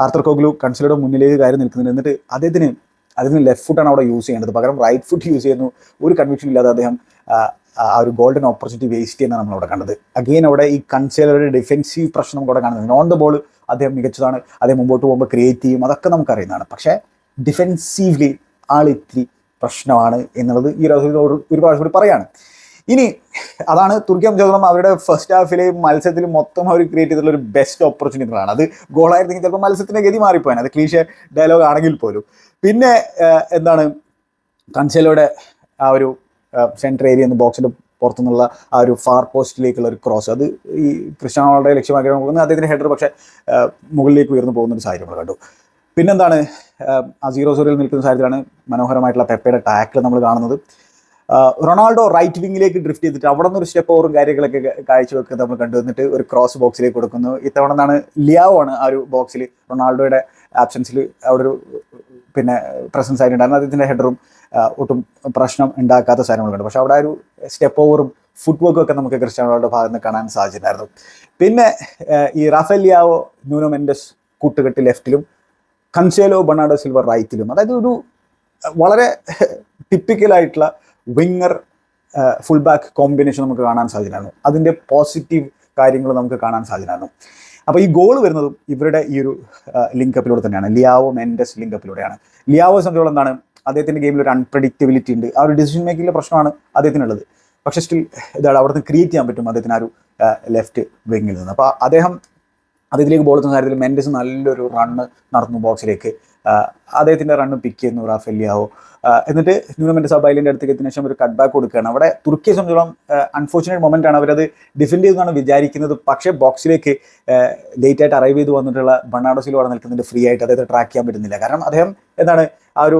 ആർത്തർ കോഗ്ലു കൺസേലയുടെ മുന്നിലേക്ക് കാര്യം നിൽക്കുന്നുണ്ട്. എന്നിട്ട് അദ്ദേഹത്തിന് അദ്ദേഹത്തിന് ലെഫ്റ്റ് ഫുട്ടാണ് അവിടെ യൂസ് ചെയ്യേണ്ടത്. പകരം റൈറ്റ് ഫുട്ട് യൂസ് ചെയ്യുന്നു. ഒരു കൺവിക്ഷൻ ഇല്ലാതെ അദ്ദേഹം ആ, ഒരു ഗോൾഡൻ ഓപ്പർച്യൂണിറ്റി വേസ്റ്റ് ചെയ്യുന്നതാണ് നമ്മൾ അവിടെ കണ്ടത്. അഗെയിൻ അവിടെ ഈ കൺസേലറുടെ ഡിഫെൻസീവ് പ്രശ്നം കൂടെ കാണുന്നത് ഓൺ ദ ബോൾ അദ്ദേഹം മികച്ചതാണ്. അദ്ദേഹം മുമ്പോട്ട് പോകുമ്പോൾ ക്രിയേറ്റ് ചെയ്യും. അതൊക്കെ നമുക്കറിയുന്നതാണ് പക്ഷേ ഡിഫെൻസീവ്ലി ആൾ ഇത്തിരി പ്രശ്നമാണ് എന്നുള്ളത് ഈ ഒരു അവസരത്തിൽ ഒരു പ്രാവശ്യം കൂടി പറയാണ്. ഇനി അതാണ് തുർക്കിയം സംബന്ധിച്ചിടത്തോളം അവരുടെ ഫസ്റ്റ് ഹാഫിലെ മത്സരത്തിൽ മൊത്തം അവർ ക്രിയേറ്റ് ചെയ്തിട്ടുള്ള ഒരു ബെസ്റ്റ് ഓപ്പർച്യൂണിറ്റികളാണ് അത് ഗോളായിരുന്നെങ്കിൽ ചിലപ്പോൾ മത്സരത്തിന്റെ ഗതി മാറിപ്പോയാണ് അത് ക്ലീഷ ഡയലോഗ് ആണെങ്കിൽ പോലും. പിന്നെ എന്താണ് കൺസേലോയുടെ ആ ഒരു സെൻട്രൽ ഏരിയ എന്ന് ബോക്സിന്റെ പുറത്തുനിന്നുള്ള ആ ഒരു ഫാർ പോസ്റ്റിലേക്കുള്ള ഒരു ക്രോസ് അത് ഈ ക്രിസ്ത്യാനോളുടെ ലക്ഷ്യമാക്കി നോക്കുന്നത് അദ്ദേഹത്തിന്റെ ഹെഡർ പക്ഷേ മുകളിലേക്ക് ഉയർന്നു പോകുന്ന ഒരു സാഹചര്യം നമ്മൾ കണ്ടു. പിന്നെന്താണ് ആ, സീറോ സീറോയിൽ നിൽക്കുന്ന സാഹചര്യത്തിലാണ് മനോഹരമായിട്ടുള്ള പെപ്പയുടെ ടാക്കിൽ നമ്മൾ കാണുന്നത്. റൊണാൾഡോ റൈറ്റ് വിങ്ങിലേക്ക് ഡ്രിഫ്റ്റ് ചെയ്തിട്ട് അവിടെ നിന്ന് ഒരു സ്റ്റെപ്പ് ഓവറും കാര്യങ്ങളൊക്കെ കാഴ്ചവെക്കുന്നത് നമ്മൾ കണ്ടു. വന്നിട്ട് ഒരു ക്രോസ് ബോക്സിലേക്ക് കൊടുക്കുന്നു. ഇത്തവണ എന്താണ് ലിയാവോ ആണ് ആ ഒരു ബോക്സിൽ റൊണാൾഡോയുടെ ആബ്സെൻസിൽ അവിടെ ഒരു പിന്നെ പ്രസൻസ് ആയിട്ടുണ്ടായിരുന്നു അദ്ദേഹത്തിന്റെ ഹെഡറും ഒട്ടും പ്രശ്നം ഉണ്ടാക്കാത്ത സാധനങ്ങൾ കണ്ടു. പക്ഷേ അവിടെ ഒരു സ്റ്റെപ്പ് ഓവറും ഫുട് വർക്കും ഒക്കെ നമുക്ക് ക്രിസ്ത്യാനോ റൊണാൾഡോ ഭാഗത്ത് നിന്ന് കാണാൻ സാധിച്ചിട്ടുണ്ടായിരുന്നു. പിന്നെ ഈ റാഫേൽ ലിയാവോ ന്യൂനോ മെൻഡസ് കൂട്ടുകെട്ട് ലെഫ്റ്റിലും കൺസേലോ ബണാഡോ സിൽവർ റൈറ്റിലും അതായത് ഒരു വളരെ ടിപ്പിക്കലായിട്ടുള്ള വിങ്ങർ ഫുൾ ബാക്ക് കോമ്പിനേഷൻ നമുക്ക് കാണാൻ സാധ്യതയാണ് അതിന്റെ പോസിറ്റീവ് കാര്യങ്ങൾ നമുക്ക് കാണാൻ സാധ്യതയാണ് അപ്പോൾ ഈ ഗോൾ വരുന്നതും ഇവരുടെ ഈ ഒരു ലിങ്കപ്പിലൂടെ തന്നെയാണ്. ലിയാവോ മെൻഡസ് ലിങ്കപ്പിലൂടെയാണ് ലിയാവോ സംബന്ധിച്ചോളം എന്താണ്? അദ്ദേഹത്തിന്റെ ഗെയിമിൽ ഒരു അൺപ്രഡിക്റ്റബിലിറ്റി ഉണ്ട്. ആ ഒരു ഡിസിഷൻ മേക്കിങ്ങിലെ പ്രശ്നമാണ് അദ്ദേഹത്തിനുള്ളത്. പക്ഷേ സ്റ്റിൽ ഇതാണ് അവിടുന്ന് ക്രിയേറ്റ് ചെയ്യാൻ പറ്റും അദ്ദേഹത്തിന് ആ ഒരു ലെഫ്റ്റ് വിങ്ങിൽ നിന്ന്. അപ്പോൾ അദ്ദേഹം അദ്ദേഹത്തിലേക്ക് ബോൾ എത്തുന്ന കാര്യത്തിൽ മെൻഡസ് നല്ലൊരു റണ്ണ് നടന്നു ബോക്സിലേക്ക് അദ്ദേഹത്തിന്റെ റണ്ണ് പിക്ക് ചെയ്യുന്നു റാഫെല്ലിയാവോ എന്നിട്ട് ന്യൂ മെൻഡസ് ആ ബൈലിന്റെ അടുത്തേക്ക് എത്തിയ ശേഷം ഒരു കട്ട് ബാക്ക് കൊടുക്കുകയാണ്. അവിടെ തുർക്കിയെ സംബന്ധിച്ചോളം അൺഫോർച്ചുനേറ്റ് മൊമെന്റ് ആണ് അവരത് ഡിഫെൻഡ് ചെയ്തെന്നാണ് വിചാരിക്കുന്നത്. പക്ഷേ ബോക്സിലേക്ക് ലേറ്റ് ആയിട്ട് അറൈവ് ചെയ്ത് വന്നിട്ടുള്ള ബണ്ണാഡോസിൽ അവിടെ നിൽക്കുന്നുണ്ട് ഫ്രീ ആയിട്ട്. അദ്ദേഹത്തെ ട്രാക്ക് ചെയ്യാൻ പറ്റുന്നില്ല. കാരണം അദ്ദേഹം എന്താണ് ആ ഒരു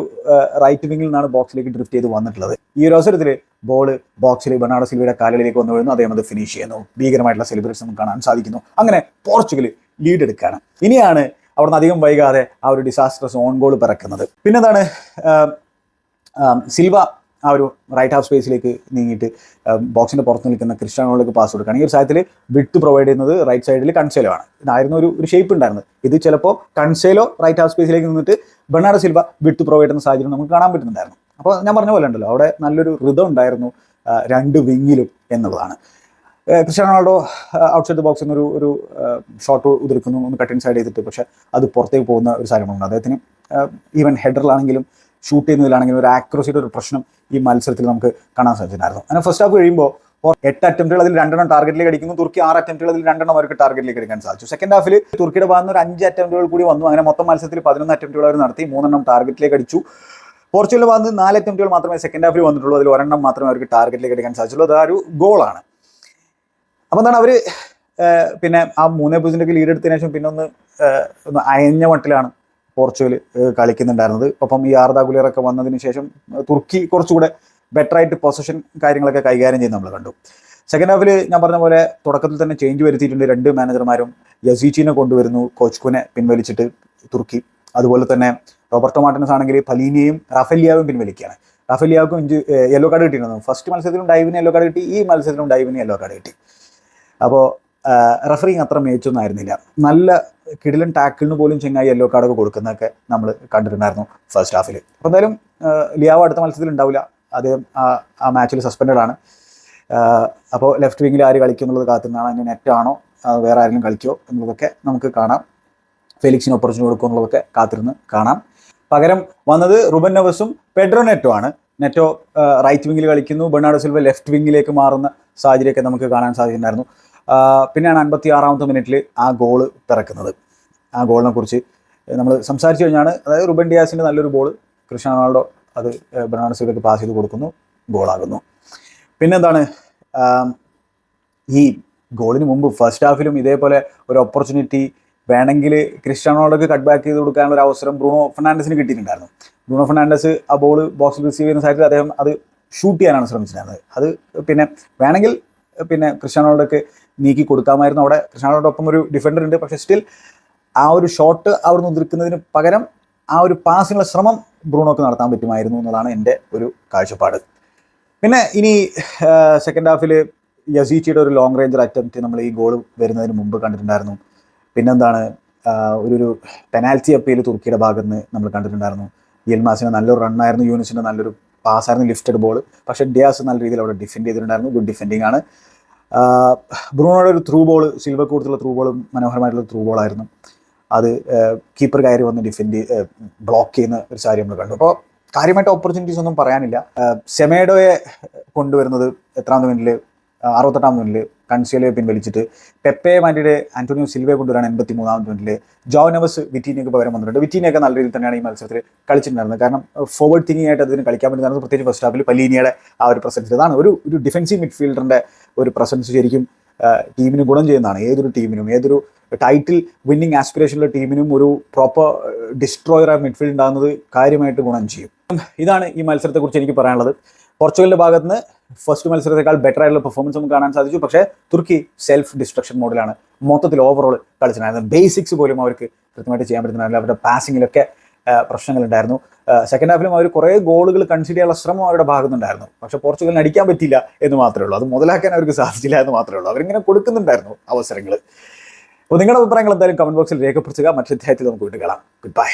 റൈറ്റ് വിങ്ങിൽ നിന്നാണ് ബോക്സിലേക്ക് ഡ്രിഫ്റ്റ് ചെയ്ത് വന്നിട്ടുള്ളത്. ഈ ഒരു അവസരത്തിൽ ബോൾ ബോക്സിൽ ബെർണാഡോ സിൽവയുടെ വന്നു വീഴുന്നു. അദ്ദേഹം അത് ഫിനിഷ് ചെയ്യുന്നു. ഭീകരമായിട്ടുള്ള സെലിബ്രേഷൻ കാണാൻ സാധിക്കുന്നു. അങ്ങനെ പോർച്ചുഗൽ ലീഡ് എടുക്കുകയാണ്. ഇനിയാണ് അവിടുന്ന് അധികം വൈകാതെ ആ ഒരു ഡിസാസ്റ്റർസ് ഓൺ ഗോൾ പിറക്കുന്നത്. പിന്നെന്താണ് സിൽവ ആ ഒരു റൈറ്റ് ഹാഫ് സ്പേസിലേക്ക് നീങ്ങിയിട്ട് ബോക്സിന്റെ പുറത്ത് നിൽക്കുന്ന ക്രിസ്റ്റാനോളിലേക്ക് പാസ് കൊടുക്കുകയാണ് ഈ ഒരു സാഹചര്യത്തിൽ വിട്ട് പ്രൊവൈഡ് ചെയ്യുന്നത് റൈറ്റ് സൈഡിൽ കൺസേലോ ആണ്. ഇതായിരുന്നു ഒരു ഒരു ഷേപ്പ് ഉണ്ടായിരുന്നത്. ഇത് ചിലപ്പോൾ കൺസേലോ റൈറ്റ് ഹാഫ് സ്പേസിലേക്ക് നിന്നിട്ട് ബെർണാഡോ സിൽവ വിട്ട് പ്രൊവൈഡ് ചെയ്യുന്ന സാഹചര്യം നമുക്ക് കാണാൻ പറ്റുന്നുണ്ടായിരുന്നു. അപ്പോൾ ഞാൻ പറഞ്ഞ പോലെ ഉണ്ടല്ലോ അവിടെ നല്ലൊരു ഋതം ഉണ്ടായിരുന്നു രണ്ട് വിങ്ങിലും എന്നുള്ളതാണ്. Cristiano Ronaldo outside the box എന്നൊരു ഒരു ഷോട്ട് ഉതിർക്കുന്നു. ഒന്ന് കട്ടിൻ സൈഡ് ചെയ്തിട്ട്. പക്ഷേ അത് പുറത്തേക്ക് പോകുന്ന ഒരു സാധനങ്ങളുണ്ട് അദ്ദേഹത്തിന് ഈവൻ ഹെഡറിലാണെങ്കിലും ഷൂട്ട് ചെയ്യുന്നതിലാണെങ്കിലും ഒരു ആക്യുറസിയുടെ ഒരു പ്രശ്നം ഈ മത്സരത്തിൽ നമുക്ക് കാണാൻ സാധിച്ചിട്ടുണ്ടായിരുന്നു. അങ്ങനെ ഫസ്റ്റ് ഹാഫ് കഴിയുമ്പോൾ എട്ട് അറ്റംപ്റ്റുകൾ അതിൽ രണ്ടെണ്ണം ടാർഗറ്റിലേക്ക് അടിക്കുന്നു. തുർക്കി ആറ് അറ്റംപ്റ്റുകൾ അതിൽ രണ്ടെണ്ണം അവർക്ക് ടാർഗറ്റിലേക്ക് അടിക്കാൻ സാധിച്ചു. സെക്കൻഡ് ഹാഫിൽ തുർക്കിയുടെ ഭാഗത്ത് ഒരു അഞ്ച് അറ്റംപ്റ്റുകൾ കൂടി വന്നു. അങ്ങനെ മൊത്തം മത്സരത്തിൽ പതിനൊന്ന് അറ്റംപ്റ്റുകൾ അവർ നടത്തി. മൂന്നെണ്ണം ടാർഗറ്റിലേക്ക് അടിച്ചു. പോർച്ചുഗലിന്റെ ഭാഗത്ത് നാല് അറ്റംപ്റ്റുകൾ മാത്രമേ സെക്കൻഡ് ഹാഫിൽ വന്നിട്ടുള്ളൂ. അതിൽ ഒരെണ്ണം മാത്രമേ അവർക്ക് ടാർഗറ്റിലേക്ക് അടിക്കാൻ സാധിച്ചുള്ളൂ. അത് ആ ഒരു ഗോളാണ് അപ്പോൾ എന്താണ് അവർ പിന്നെ ആ മൂന്നേ പൂജ്യത്തിലേക്ക് ലീഡ് എടുത്തതിനു ശേഷം പിന്നെ ഒന്ന് ഒന്ന് അയഞ്ഞ മട്ടിലാണ് പോർച്ചുഗൽ കളിക്കുന്നുണ്ടായിരുന്നത്. ഒപ്പം ഈ ആർദാ ഗുലിയറൊക്കെ വന്നതിന് ശേഷം തുർക്കി കുറച്ചുകൂടെ ബെറ്റർ ആയിട്ട് പൊസിഷൻ കാര്യങ്ങളൊക്കെ കൈകാര്യം ചെയ്ത് നമ്മൾ കണ്ടു. സെക്കൻഡ് ഹാഫിൽ ഞാൻ പറഞ്ഞ പോലെ തുടക്കത്തിൽ തന്നെ ചേഞ്ച് വരുത്തിയിട്ടുണ്ട് രണ്ട് മാനേജർമാരും യസീച്ചിനെ കൊണ്ടുവരുന്നു കോച്ച്കുനെ പിൻവലിച്ചിട്ട് തുർക്കി. അതുപോലെ തന്നെ റോബർട്ടോ മാർട്ടിനസ് ആണെങ്കിൽ പലീനിയെയും റാഫലിയാവും പിൻവലിക്കുകയാണ്. റാഫേലിയാവുക്കും യെല്ലോ കാർഡ് കിട്ടിയിരുന്നു ഫസ്റ്റ് മത്സരത്തിലും ഡൈവിന് യെല്ലോ കാർഡ് കിട്ടി ഈ മത്സരത്തിലും ഡൈവിന് യെല്ലോ കാർഡ് കിട്ടി. അപ്പോൾ റഫറിങ് അത്ര മേച്ചൊന്നും ആയിരുന്നില്ല നല്ല കിടിലൻ ടാക്കിളിന് പോലും ചെങ്ങായി യെല്ലോ കാർഡൊക്കെ കൊടുക്കുന്നതൊക്കെ നമ്മൾ കണ്ടിട്ടുണ്ടായിരുന്നു ഫസ്റ്റ് ഹാഫിൽ അപ്പോൾ എന്തായാലും ലിയാവ് അടുത്ത മത്സരത്തിൽ ഉണ്ടാവില്ല. അദ്ദേഹം ആ- മാച്ചിൽ സസ്പെൻഡഡ് ആണ്. അപ്പോൾ ലെഫ്റ്റ് വിങ്ങിൽ ആര് കളിക്കും എന്നുള്ളത് കാത്തുനിന്നാണ് അതിന് നെറ്റാണോ വേറെ ആരെങ്കിലും കളിക്കോ എന്നുള്ളതൊക്കെ നമുക്ക് കാണാം. ഫെലിക്സിന് ഓപ്പർച്യൂണിറ്റി കൊടുക്കും എന്നുള്ളതൊക്കെ കാത്തിരുന്ന് കാണാം. പകരം വന്നത് റുബൻ നവസും പെഡ്രോ നെറ്റോ ആണ്. നെറ്റോ റൈറ്റ് വിങ്ങിൽ കളിക്കുന്നു. ബെർണാഡോ സിൽവ ലെഫ്റ്റ് വിങ്ങിലേക്ക് മാറുന്ന സാഹചര്യമൊക്കെ നമുക്ക് കാണാൻ സാധിച്ചിട്ടുണ്ടായിരുന്നു ആ, പിന്നെയാണ് അൻപത്തി ആറാമത്തെ മിനിറ്റിൽ ആ ഗോൾ പിറക്കുന്നത്. ആ ഗോളിനെ കുറിച്ച് നമ്മൾ സംസാരിച്ചു കഴിഞ്ഞാണ് അതായത് റുബൻ ഡിയാസിന്റെ നല്ലൊരു ബോൾ ക്രിസ്ത്യാനോ റൊണാൾഡോ അത് ഏഹ്, പാസ് ചെയ്ത് കൊടുക്കുന്നു ഗോളാകുന്നു പിന്നെന്താണ് ഈ ഗോളിന് മുമ്പ് ഫസ്റ്റ് ഹാഫിലും ഇതേപോലെ ഒരു ഓപ്പർച്യൂണിറ്റി വേണമെങ്കിൽ ക്രിസ്ത്യാനോ റൊണാൾഡോക്ക് കട്ട് ബാക്ക് ചെയ്ത് കൊടുക്കാനുള്ള ഒരു അവസരം ബ്രൂണോ ഫെർണാണ്ടസിന് കിട്ടിയിട്ടുണ്ടായിരുന്നു. ബ്രൂണോ ഫെർണാണ്ടസ് ആ ബോൾ ബോക്സിൽ റിസീവ് ചെയ്യുന്ന സാഹചര്യത്തിൽ അദ്ദേഹം അത് ഷൂട്ട് ചെയ്യാനാണ് ശ്രമിച്ചിട്ടുണ്ടായിരുന്നത് അത് പിന്നെ വേണമെങ്കിൽ പിന്നെ ക്രിസ്ത്യാനോ റൊണാൾഡോക്ക് നീക്കി കൊടുക്കാമായിരുന്നു. അവിടെ കൃഷ്ണാടോടൊപ്പം ഒരു ഡിഫൻഡർ ഉണ്ട്. പക്ഷേ സ്റ്റിൽ ആ ഒരു ഷോട്ട് നിന്ന് ഉതിർക്കുന്നതിന് പകരം ആ ഒരു പാസിനുള്ള ശ്രമം ബ്രൂണോക്ക് നടത്താൻ പറ്റുമായിരുന്നു എന്നതാണ് എന്റെ ഒരു കാഴ്ചപ്പാട്. പിന്നെ ഇനി സെക്കൻഡ് ഹാഫിൽ യസീച്ചിയുടെ ഒരു ലോങ് റേഞ്ചർ അറ്റംപ്റ്റ് നമ്മൾ ഈ ഗോൾ വരുന്നതിന് മുമ്പ് കണ്ടിട്ടുണ്ടായിരുന്നു. പിന്നെന്താണ് ഒരു ഒരു പെനാൽറ്റി അപ്പീൽ തുർക്കിയുടെ ഭാഗത്ത് നിന്ന് നമ്മൾ കണ്ടിട്ടുണ്ടായിരുന്നു. യൽമാസിന്റെ നല്ലൊരു റണ്ണായിരുന്നു യൂനിസിന്റെ നല്ലൊരു പാസ്സായിരുന്നു ലിഫ്റ്റഡ് ബോൾ പക്ഷേ ഡിയാസ് നല്ല രീതിയിൽ അവിടെ ഡിഫെൻഡ് ചെയ്തിട്ടുണ്ടായിരുന്നു. ഗുഡ് ഡിഫെൻഡിങ് ആണ്. ബ്രൂണോയുടെ ഒരു ത്രൂ ബോൾ സിൽവർ കൊടുത്തുള്ള ത്രൂ ബോളും മനോഹരമായിട്ടുള്ള ത്രൂ ബോളായിരുന്നു അത് കീപ്പർ കയറി വന്ന് ഡിഫെൻഡ് ബ്ലോക്ക് ചെയ്യുന്ന ഒരു സാഹചര്യം നമ്മൾ കണ്ടു. അപ്പോൾ കാര്യമായിട്ട് ഓപ്പർച്യൂണിറ്റീസ് ഒന്നും പറയാനില്ല. സെമേഡോയെ കൊണ്ടുവരുന്നത് എത്രാമത്തെ മിനിറ്റിൽ അറുപത്തെട്ടാം മിനിറ്റിൽ കൺസിയലയെ പിൻവലിച്ചിട്ട് പെപ്പയെ മാൻഡിയുടെ ആന്റോണിയോ സിൽവയെ കൊണ്ടുവരാൻ എൺപത്തി മൂന്നാം മിനിറ്റിൽ ജോ നെവസ് വിറ്റീനൊക്കെ പകരം വന്നിട്ടുണ്ട്. വിറ്റീനൊക്കെ നല്ല രീതിയിൽ തന്നെയാണ് ഈ മത്സരത്തിൽ കളിച്ചിട്ടുണ്ടായിരുന്നത്. കാരണം ഫോർവേഡ് തിങ്ങിയായിട്ട് അതിന് കളിക്കാൻ പറ്റുന്നതാണ് പ്രത്യേകിച്ച് ഫസ്റ്റ് ഹാഫിൽ പലീനിയുടെ ആ ഒരു പ്രസൻസ് അതാണ് ഒരു ഒരു ഡിഫൻസീവ് മിഡ്ഫീൽഡറിന്റെ ഒരു പ്രസൻസ് ശരിക്കും ടീമിന് ഗുണം ചെയ്യുന്നതാണ്. ഏതൊരു ടീമിനും ഏതൊരു ടൈറ്റിൽ വിന്നിങ് ആസ്പിറേഷനുള്ള ടീമിനും ഒരു പ്രോപ്പർ ഡിസ്ട്രോയർ ആ മിഡ്ഫീൽഡ് ഉണ്ടാകുന്നത് കാര്യമായിട്ട് ഗുണം ചെയ്യും. ഇതാണ് ഈ മത്സരത്തെക്കുറിച്ച് എനിക്ക് പറയാനുള്ളത്. പോർച്ചുഗലിന്റെ ഭാഗത്ത് നിന്ന് ഫസ്റ്റ് മത്സരത്തെക്കാൾ ബെറ്റർ ആയിട്ടുള്ള പെർഫോമൻസ് നമുക്ക് കാണാൻ സാധിച്ചു. പക്ഷേ തുർക്കി സെൽഫ് ഡിസ്ട്രക്ഷൻ മോഡിലാണ് മൊത്തത്തിൽ ഓവറോൾ കളിച്ചിട്ടുണ്ടായിരുന്നത് ബേസിക്സ് പോലും അവർക്ക് കൃത്യമായിട്ട് ചെയ്യാൻ പറ്റുന്നുണ്ടായിരുന്നില്ല അവരുടെ പാസിങ്ങിലൊക്കെ പ്രശ്നങ്ങളുണ്ടായിരുന്നു. സെക്കൻഡ് ഹാഫിലും അവർ കുറേ ഗോളുകൾ കൺസിഡർ ചെയ്യാനുള്ള ശ്രമം അവരുടെ ഭാഗത്തുനിന്നുണ്ടായിരുന്നു. പക്ഷേ പോർച്ചുഗലിന് അടിക്കാൻ പറ്റില്ല എന്ന് മാത്രമേ ഉള്ളൂ. അത് മുതലാക്കാൻ അവർക്ക് സാധിച്ചില്ല എന്ന് മാത്രമേ ഉള്ളൂ. അവരിങ്ങനെ കൊടുക്കുന്നുണ്ടായിരുന്നു അവസരങ്ങൾ അപ്പോൾ നിങ്ങളുടെ അഭിപ്രായങ്ങൾ എന്തായാലും കമന്റ് ബോക്സിൽ രേഖപ്പെടുത്തുക. മറ്റു അധ്യായത്തിൽ നമുക്ക് വീണ്ടും കാണാം. Good bye